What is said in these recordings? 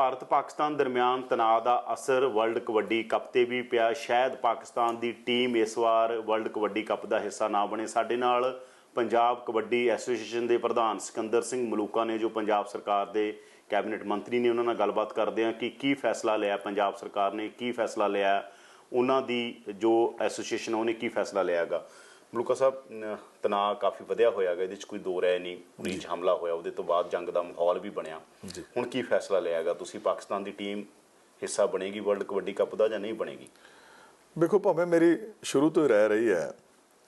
ਭਾਰਤ ਪਾਕਿਸਤਾਨ ਦਰਮਿਆਨ ਤਣਾਅ ਦਾ ਅਸਰ ਵਰਲਡ ਕਬੱਡੀ ਕੱਪ ਤੇ ਵੀ ਪਿਆ। ਸ਼ਾਇਦ ਪਾਕਿਸਤਾਨ ਦੀ ਟੀਮ ਇਸ ਵਾਰ ਵਰਲਡ ਕਬੱਡੀ ਕੱਪ ਦਾ ਹਿੱਸਾ ਨਾ ਬਣੇ। ਸਾਡੇ ਨਾਲ ਪੰਜਾਬ ਕਬੱਡੀ ਐਸੋਸੀਏਸ਼ਨ ਦੇ ਪ੍ਰਧਾਨ ਸਿਕੰਦਰ ਸਿੰਘ ਮਲੂਕਾ ਨੇ, ਜੋ ਪੰਜਾਬ ਸਰਕਾਰ ਦੇ ਕੈਬਨਿਟ ਮੰਤਰੀ ਨੇ, ਉਹਨਾਂ ਨਾਲ ਗੱਲਬਾਤ ਕਰਦੇ ਹਾਂ ਕਿ ਕੀ ਫੈਸਲਾ ਲਿਆ ਪੰਜਾਬ ਸਰਕਾਰ ਨੇ, ਕੀ ਫੈਸਲਾ ਲਿਆ, ਉਹਨਾਂ ਦੀ ਜੋ ਐਸੋਸੀਏਸ਼ਨ ਉਹਨੇ ਕੀ ਫੈਸਲਾ ਲਿਆਗਾ ਮਲੂਕਾ ਸਾਹਿਬ ਤਣਾਅ ਕਾਫੀ ਵਧਿਆ ਹੋਇਆਗਾ ਇਹਦੇ ਚ ਕੋਈ ਦੋ ਰਾਏ ਨਹੀਂ ਚ ਹਮਲਾ ਹੋਇਆ ਉਹਦੇ ਤੋਂ ਬਾਅਦ ਜੰਗ ਦਾ ਮਾਹੌਲ ਵੀ ਬਣਿਆ। ਹੁਣ ਕੀ ਫੈਸਲਾ ਲਿਆਗਾ ਤੁਸੀਂ ਪਾਕਿਸਤਾਨ ਦੀ ਟੀਮ ਹਿੱਸਾ ਬਣੇਗੀ ਵਰਲਡ ਕਬੱਡੀ ਕੱਪ ਦਾ ਜਾਂ ਨਹੀਂ ਬਣੇਗੀ? ਵੇਖੋ ਭਾਵੇਂ ਮੇਰੀ ਸ਼ੁਰੂ ਤੋਂ ਹੀ ਰਹਿ ਰਹੀ ਹੈ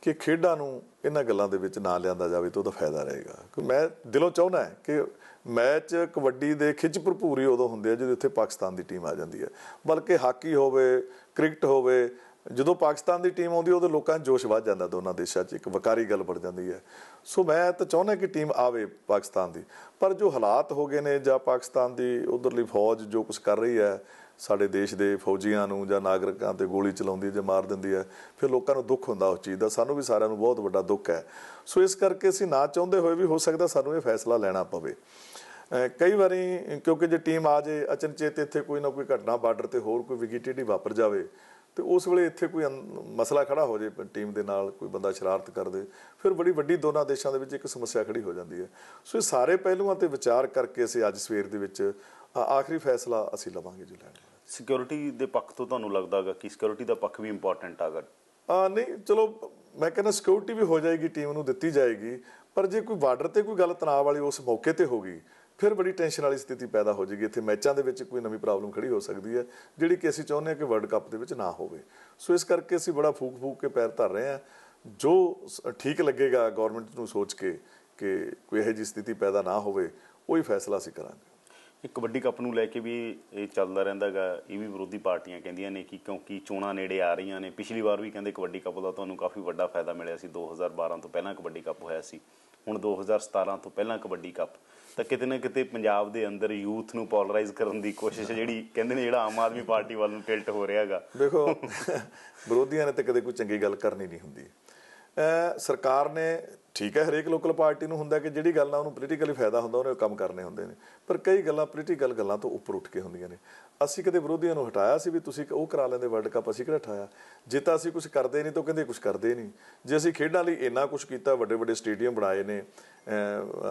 ਕਿ ਖੇਡਾਂ ਨੂੰ ਇਹਨਾਂ ਗੱਲਾਂ ਦੇ ਵਿੱਚ ਨਾ ਲਿਆਂਦਾ ਜਾਵੇ ਤਾਂ ਉਹਦਾ ਫਾਇਦਾ ਰਹੇਗਾ। ਕਿ ਮੈਂ ਦਿਲੋਂ ਚਾਹੁੰਦਾ ਹੈ ਕਿ ਮੈਚ ਕਬੱਡੀ ਦੇ ਖਿੱਚ ਭਰਪੂਰ ਉਦੋਂ ਹੁੰਦੇ ਆ ਜਦੋਂ ਇੱਥੇ ਪਾਕਿਸਤਾਨ ਦੀ ਟੀਮ ਆ ਜਾਂਦੀ ਹੈ। ਬਲਕਿ ਹਾਕੀ ਹੋਵੇ ਕ੍ਰਿਕਟ ਹੋਵੇ ਜਦੋਂ ਪਾਕਿਸਤਾਨ ਦੀ ਟੀਮ ਆਉਂਦੀ ਉਦੋਂ ਲੋਕਾਂ 'ਚ ਜੋਸ਼ ਵੱਧ ਜਾਂਦਾ ਦੋਨਾਂ ਦੇਸ਼ਾਂ 'ਚ, ਇੱਕ ਵਕਾਰੀ ਗੱਲ ਬਣ ਜਾਂਦੀ ਹੈ। ਸੋ ਮੈਂ ਤਾਂ ਚਾਹੁੰਦਾ ਕਿ ਟੀਮ ਆਵੇ ਪਾਕਿਸਤਾਨ ਦੀ। ਪਰ ਜੋ ਹਾਲਾਤ ਹੋ ਗਏ ਨੇ ਜਾਂ ਪਾਕਿਸਤਾਨ ਦੀ ਉਧਰਲੀ ਫੌਜ ਜੋ ਕੁਝ ਕਰ ਰਹੀ ਹੈ, ਸਾਡੇ ਦੇਸ਼ ਦੇ ਫੌਜੀਆਂ ਨੂੰ ਜਾਂ ਨਾਗਰਿਕਾਂ ਤੇ ਗੋਲੀ ਚਲਾਉਂਦੀ ਹੈ ਜਾਂ ਮਾਰ ਦਿੰਦੀ ਹੈ, ਫਿਰ ਲੋਕਾਂ ਨੂੰ ਦੁੱਖ ਹੁੰਦਾ ਉਸ ਚੀਜ਼ ਦਾ। ਸਾਨੂੰ ਵੀ ਸਾਰਿਆਂ ਨੂੰ ਬਹੁਤ ਵੱਡਾ ਦੁੱਖ ਹੈ। ਸੋ ਇਸ ਕਰਕੇ ਅਸੀਂ ਨਾ ਚਾਹੁੰਦੇ ਹੋਏ ਵੀ ਹੋ ਸਕਦਾ ਸਾਨੂੰ ਇਹ ਫੈਸਲਾ ਲੈਣਾ ਪਵੇ। ਕਈ ਵਾਰੀ ਕਿਉਂਕਿ ਜੇ ਟੀਮ ਆ ਜੇ ਅਚਨਚੇਤ ਇੱਥੇ ਕੋਈ ਨਾ ਕੋਈ ਘਟਨਾ ਬਾਰਡਰ ਤੇ ਹੋਰ ਕੋਈ ਵਿਗਿਟੇਡੀ ਵਾਪਰ ਜਾਵੇ ਤੇ ਉਸ ਵੇਲੇ ਇੱਥੇ ਕੋਈ ਮਸਲਾ ਖੜਾ ਹੋ ਜੇ ਟੀਮ ਦੇ ਨਾਲ ਕੋਈ ਬੰਦਾ ਸ਼ਰਾਰਤ ਕਰ ਦੇ ਫਿਰ ਬੜੀ ਵੱਡੀ ਦੋਨਾਂ ਦੇਸ਼ਾਂ ਦੇ ਵਿੱਚ ਇੱਕ ਸਮੱਸਿਆ ਖੜੀ ਹੋ ਜਾਂਦੀ ਹੈ। ਸੋ ਇਹ ਸਾਰੇ ਪਹਿਲੂਆਂ ਤੇ ਵਿਚਾਰ ਕਰਕੇ ਅਸੀਂ ਅੱਜ ਸਵੇਰ ਦੇ ਵਿੱਚ ਆਖਰੀ ਫੈਸਲਾ ਅਸੀਂ ਲਵਾਂਗੇ ਜੀ ਲੈਣ। ਸਿਕਿਉਰਿਟੀ ਦੇ ਪੱਖ ਤੋਂ ਤੁਹਾਨੂੰ ਲੱਗਦਾਗਾ ਕਿ ਸਿਕਿਉਰਿਟੀ ਦਾ ਪੱਖ ਵੀ ਇੰਪੋਰਟੈਂਟ ਆਗਾ? ਆ ਨਹੀਂ ਚਲੋ ਮੈਂ ਕਹਿੰਦਾ ਸਿਕਿਉਰਿਟੀ ਵੀ ਹੋ ਜਾਏਗੀ ਟੀਮ ਨੂੰ ਦਿੱਤੀ ਜਾਏਗੀ ਪਰ ਜੇ ਕੋਈ ਬਾਰਡਰ ਤੇ ਕੋਈ ਗੱਲ ਤਣਾਅ ਵਾਲੀ ਉਸ ਮੌਕੇ ਤੇ ਹੋਗੀ ਫਿਰ ਬੜੀ ਟੈਨਸ਼ਨ ਵਾਲੀ ਸਥਿਤੀ ਪੈਦਾ ਹੋ ਜਾਏਗੀ। ਇੱਥੇ ਮੈਚਾਂ ਦੇ ਵਿੱਚ ਕੋਈ ਨਵੀਂ ਪ੍ਰੋਬਲਮ ਖੜੀ ਹੋ ਸਕਦੀ ਹੈ, ਜਿਹੜੀ ਕਿ ਅਸੀਂ ਚਾਹੁੰਦੇ ਹਾਂ ਕਿ ਵਰਲਡ ਕੱਪ ਦੇ ਵਿੱਚ ਨਾ ਹੋਵੇ। ਸੋ ਇਸ ਕਰਕੇ ਅਸੀਂ ਬੜਾ ਫੂਕ ਫੂਕ ਕੇ ਪੈਰ ਧਰ ਰਹੇ ਹਾਂ। ਜੋ ਸ- ਠੀਕ ਲੱਗੇਗਾ ਗਵਰਨਮੈਂਟ ਨੂੰ ਸੋਚ ਕੇ ਕਿ ਕੋਈ ਇਹੋ ਜਿਹੀ ਸਥਿਤੀ ਪੈਦਾ ਨਾ ਹੋਵੇ, ਉਹੀ ਫੈਸਲਾ ਅਸੀਂ ਕਰਾਂਗੇ। ਇਹ ਕਬੱਡੀ ਕੱਪ ਨੂੰ ਲੈ ਕੇ ਵੀ ਇਹ ਚੱਲਦਾ ਰਹਿੰਦਾਗਾ ਇਹ ਵੀ ਵਿਰੋਧੀ ਪਾਰਟੀਆਂ ਕਹਿੰਦੀਆਂ ਨੇ ਕਿ ਕਿਉਂਕਿ ਚੋਣਾਂ ਨੇੜੇ ਆ ਰਹੀਆਂ ਨੇ। ਪਿਛਲੀ ਵਾਰ ਵੀ ਕਹਿੰਦੇ ਕਬੱਡੀ ਕੱਪ ਦਾ ਤੁਹਾਨੂੰ ਕਾਫੀ ਵੱਡਾ ਫਾਇਦਾ ਮਿਲਿਆ ਸੀ। 2012 ਤੋਂ ਪਹਿਲਾਂ ਕਬੱਡੀ ਕੱਪ ਹੋਇਆ ਸੀ। ਹੁਣ 2017 ਤੋਂ ਪਹਿਲਾਂ ਕਬੱਡੀ ਕੱਪ। ਤਾਂ ਕਿਤੇ ਨਾ ਕਿਤੇ ਪੰਜਾਬ ਦੇ ਅੰਦਰ ਯੂਥ ਨੂੰ ਪੋਲਰਾਈਜ਼ ਕਰਨ ਦੀ ਕੋਸ਼ਿਸ਼ ਜਿਹੜੀ ਕਹਿੰਦੇ ਨੇ ਜਿਹੜਾ ਆਮ ਆਦਮੀ ਪਾਰਟੀ ਵੱਲ ਨੂੰ ਟਿਲਟ ਹੋ ਰਿਹਾ ਹੈਗਾ। ਦੇਖੋ, ਵਿਰੋਧੀਆਂ ਨੇ ਤਾਂ ਕਦੇ ਕੋਈ ਚੰਗੀ ਗੱਲ ਕਰਨੀ ਨਹੀਂ ਹੁੰਦੀ। ਸਰਕਾਰ ਨੇ ਠੀਕ ਹੈ, ਹਰੇਕ ਲੋਕਲ ਪਾਰਟੀ ਨੂੰ ਹੁੰਦਾ ਕਿ ਜਿਹੜੀ ਗੱਲ ਨਾਲ ਉਹਨੂੰ ਪੋਲੀਟੀਕਲੀ ਫਾਇਦਾ ਹੁੰਦਾ, ਉਹਨੇ ਉਹ ਕੰਮ ਕਰਨੇ ਹੁੰਦੇ ਨੇ। ਪਰ ਕਈ ਗੱਲਾਂ ਪੋਲੀਟੀਕਲ ਗੱਲਾਂ ਤੋਂ ਉੱਪਰ ਉੱਠ ਕੇ ਹੁੰਦੀਆਂ ਨੇ। ਅਸੀਂ ਕਦੇ ਵਿਰੋਧੀਆਂ ਨੂੰ ਹਟਾਇਆ ਸੀ ਵੀ ਤੁਸੀਂ ਉਹ ਕਰਾ ਲੈਂਦੇ ਵਰਲਡ ਕੱਪ ਅਸੀਂ ਕਿਹੜਾ ਹਟਾਇਆ? ਜੇ ਤਾਂ ਅਸੀਂ ਕੁਝ ਕਰਦੇ ਨਹੀਂ, ਤਾਂ ਉਹ ਕਹਿੰਦੇ ਕੁਝ ਕਰਦੇ ਨਹੀਂ। ਜੇ ਅਸੀਂ ਖੇਡਾਂ ਲਈ ਇੰਨਾ ਕੁਝ ਕੀਤਾ, ਵੱਡੇ ਵੱਡੇ ਸਟੇਡੀਅਮ ਬਣਾਏ ਨੇ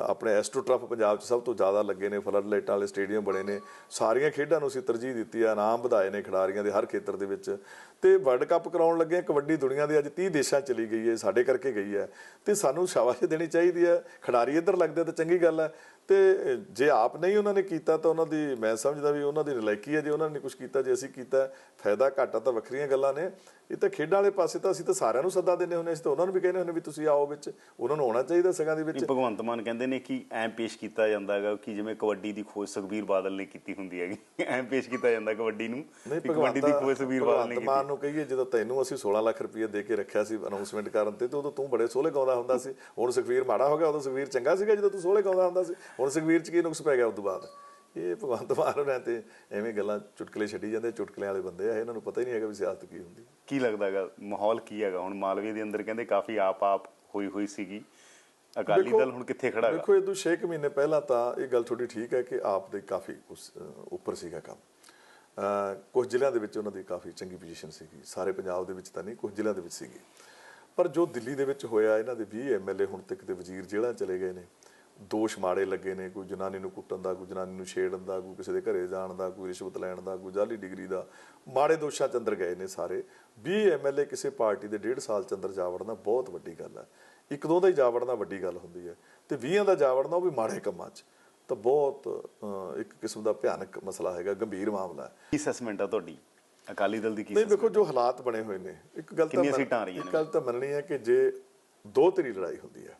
ਆਪਣੇ ਐਸਟ੍ਰੋ ਟਰਫ ਪੰਜਾਬ 'ਚ ਸਭ ਤੋਂ ਜ਼ਿਆਦਾ ਲੱਗੇ ਨੇ, ਫਲੱਡ ਲਾਈਟਾਂ ਵਾਲੇ ਸਟੇਡੀਅਮ ਬਣੇ ਨੇ, ਸਾਰੀਆਂ ਖੇਡਾਂ ਨੂੰ ਅਸੀਂ ਤਰਜੀਹ ਦਿੱਤੀ ਆ ਇਨਾਮ ਵਧਾਏ ਨੇ ਖਿਡਾਰੀਆਂ ਦੇ ਹਰ ਖੇਤਰ ਦੇ ਵਿੱਚ। ਤੇ ਵਰਲਡ ਕੱਪ ਕਰਾਉਣ ਲੱਗੇ ਕਬੱਡੀ ਦੁਨੀਆ ਦੇ ਅੱਜ 30 ਦੇਸ਼ਾਂ ਚਲੀ ਗਈ ਹੈ, ਸਾਡੇ ਕਰਕੇ ਗਈ ਹੈ। ਤੇ ਸਾਨੂੰ ਸ਼ਾਬਾਸ਼ ਦੇਣੀ ਚਾਹੀਦੀ ਹੈ। ਖਿਡਾਰੀ ਇੱਧਰ ਲੱਗਦੇ ਤਾਂ ਚੰਗੀ ਗੱਲ ਹੈ। ਤੇ ਜੇ ਆਪ ਨਹੀਂ ਉਹਨਾਂ ਨੇ ਕੀਤਾ ਤਾਂ ਉਹਨਾਂ ਦੀ ਮੈਂ ਸਮਝਦਾ ਵੀ ਉਹਨਾਂ ਦੀ ਨਲਾਇਕੀ ਹੈ ਜੇ ਉਹਨਾਂ ਨੇ ਕੁਝ ਕੀਤਾ ਜੇ ਅਸੀਂ ਕੀਤਾ ਫਾਇਦਾ ਘਾਟਾ ਤਾਂ ਵੱਖਰੀਆਂ ਗੱਲਾਂ ਨੇ। ਇਹ ਤਾਂ ਖੇਡਾਂ ਵਾਲੇ ਪਾਸੇ ਤਾਂ ਅਸੀਂ ਤਾਂ ਸਾਰਿਆਂ ਨੂੰ ਸੱਦਾ ਦਿੰਦੇ ਹੁੰਦੇ ਅਸੀਂ ਤਾਂ ਉਹਨਾਂ ਨੂੰ ਵੀ ਕਹਿੰਦੇ ਹੁੰਦੇ ਵੀ ਤੁਸੀਂ ਆਓ ਵਿੱਚ ਉਹਨਾਂ ਨੂੰ ਆਉਣਾ ਚਾਹੀਦਾ ਸਗਾਂ ਦੇ ਵਿੱਚ। ਭਗਵੰਤ ਮਾਨ ਕਹਿੰਦੇ ਨੇ ਕਿ ਐਂ ਪੇਸ਼ ਕੀਤਾ ਜਾਂਦਾ ਹੈਗਾ ਕਿ ਜਿਵੇਂ ਕਬੱਡੀ ਦੀ ਖੋਜ ਸੁਖਬੀਰ ਬਾਦਲ ਨੇ ਕੀਤੀ ਹੁੰਦੀ ਹੈਗੀ। ਐਂ ਪੇਸ਼ ਕੀਤਾ ਜਾਂਦਾ ਕਬੱਡੀ ਨੂੰ ਕਬੱਡੀ ਦੀ ਖੋਜ ਸੁਖਬੀਰ ਬਾਦਲ ਨੇ ਭਗਵੰਤ ਕੀਤੀ। ਮਾਨ ਨੂੰ ਕਹੀਏ ਜਦੋਂ ਤੈਨੂੰ ਅਸੀਂ 16 ਲੱਖ ਰੁਪਏ ਦੇ ਕੇ ਰੱਖਿਆ ਸੀ ਅਨਾਉਂਸਮੈਂਟ ਕਰਨ ਤੇ ਤੇ ਉਦੋਂ ਤੂੰ ਬੜੇ ਸੋਹਲੇ ਗਾਉਂਦਾ ਹੁੰਦਾ ਸੀ। ਹੁਣ ਸੁਖਵੀਰ ਮਾੜਾ ਹੋ ਗਿਆ ਉਦੋਂ ਸੁਖਵੀਰ ਚੰਗਾ ਸੀਗਾ ਜਦੋਂ ਤੂੰ ਸੋਹਲੇ ਗਾਉਂਦਾ ਹੁੰਦਾ ਸੀ। ਹੁਣ ਸੁਖਵੀਰ ਚ ਕੀ ਨੁਕਸ ਪੈ ਗਿਆ ਉਸ ਤੋਂ ਬਾਅਦ? ਇਹ ਭਗਵੰਤ ਮਾਨ ਹੋਣਾ ਤੇ ਐਵੇਂ ਗੱਲਾਂ ਚੁਟਕਲੇ ਛੱਡੀ ਜਾਂਦੇ ਚੁਟਕਲਿਆਂ ਵਾਲੇ ਬੰਦੇ ਆ ਇਹਨਾਂ ਨੂੰ ਪਤਾ ਹੀ ਨਹੀਂ ਹੈਗਾ ਵੀ ਸਿਆਸਤ ਕੀ ਹੁੰਦੀ। ਕੀ ਲੱਗਦਾ ਹੈਗਾ ਮਾਹੌਲ ਕੀ ਹੈਗਾ? ਹੁਣ ਮਾਲਵੇ ਦੇ ਅੰਦਰ ਕਹਿੰਦੇ ਕਾਫੀ ਆਪ ਆਪ ਹੋਈ ਹੋਈ ਸੀਗੀ। ਅਕਾਲੀ ਦਲ ਹੁਣ ਕਿੱਥੇ ਖੜਾ ਹੈਗਾ? ਦੇਖੋ ਇਹ ਤੋਂ 6 ਮਹੀਨੇ ਪਹਿਲਾਂ ਤਾਂ ਇਹ ਗੱਲ ਥੋੜੀ ਠੀਕ ਹੈ ਕਿ ਆਪ ਦੇ ਕਾਫੀ ਉੱਪਰ ਸੀਗਾ ਕੰਮ। ਕੁਝ ਜ਼ਿਲ੍ਹਿਆਂ ਦੇ ਵਿੱਚ ਉਹਨਾਂ ਦੀ ਕਾਫੀ ਚੰਗੀ ਪੋਜੀਸ਼ਨ ਸੀਗੀ। ਸਾਰੇ ਪੰਜਾਬ ਦੇ ਵਿੱਚ ਤਾਂ ਨਹੀਂ ਕੁਝ ਜ਼ਿਲ੍ਹਿਆਂ ਦੇ ਵਿੱਚ ਸੀਗੀ। ਪਰ ਜੋ ਦਿੱਲੀ ਦੇ ਵਿੱਚ ਹੋਇਆ ਇਹਨਾਂ ਦੇ 20 ਐਮਐਲਏ ਹੁਣ ਤੱਕ ਦੇ ਵਜ਼ੀਰ ਜੇਲ੍ਹਾਂ ਚਲੇ ਗਏ ਨੇ। ਦੋਸ਼ ਮਾੜੇ ਲੱਗੇ ਨੇ ਕੋਈ ਜਨਾਨੀ ਨੂੰ ਕੁੱਟਣ ਦਾ ਕੋਈ ਜਨਾਨੀ ਨੂੰ ਛੇੜਨ ਦਾ ਕੋਈ ਕਿਸੇ ਦੇ ਘਰੇ ਜਾਣ ਦਾ ਕੋਈ ਰਿਸ਼ਵਤ ਲੈਣ ਦਾ ਕੋਈ ਜਾਲੀ ਡਿਗਰੀ ਦਾ ਮਾੜੇ ਦੋਸ਼ਾਂ ਚ ਅੰਦਰ ਗਏ ਨੇ ਸਾਰੇ। 20 ਐਮਐਲਏ ਕਿਸੇ ਪਾਰਟੀ ਦੇ 1.5 ਸਾਲ ਚ ਅੰਦਰ ਜਾ ਵੜਨਾ ਬਹੁਤ ਵੱਡੀ ਗੱਲ ਹੈ। ਇੱਕ ਦੋ ਦਾ ਹੀ ਜਾ ਵੜਨਾ ਵੱਡੀ ਗੱਲ ਹੁੰਦੀ ਹੈ ਤੇ 20 ਦਾ ਜਾ ਵੜਨਾ ਉਹ ਵੀ ਮਾੜੇ ਕੰਮਾਂ 'ਚ। ਤਾਂ ਬਹੁਤ ਇੱਕ ਕਿਸਮ ਦਾ ਭਿਆਨਕ ਮਸਲਾ ਹੈਗਾ ਗੰਭੀਰ ਮਾਮਲਾ ਹੈ। ਕੀ ਅਸੈਸਮੈਂਟ ਆ ਤੁਹਾਡੀ? ਅਕਾਲੀ ਦਲ ਦੀ ਕੀ ਨਹੀਂ ਦੇਖੋ ਜੋ ਹਾਲਾਤ ਬਣੇ ਹੋਏ ਨੇ ਇੱਕ ਗੱਲ ਤਾਂ ਕਿੰਨੀਆਂ ਮੰਨ- ਸੀਟਾਂ ਆ ਰਹੀਆਂ ਇੱਕ ਨੇ? ਗੱਲ ਤਾਂ ਮੰਨਣੀ ਹੈ ਕਿ ਜੇ ਦੋ ਤਰੀ ਲੜਾਈ ਹੁੰਦੀ ਹੈ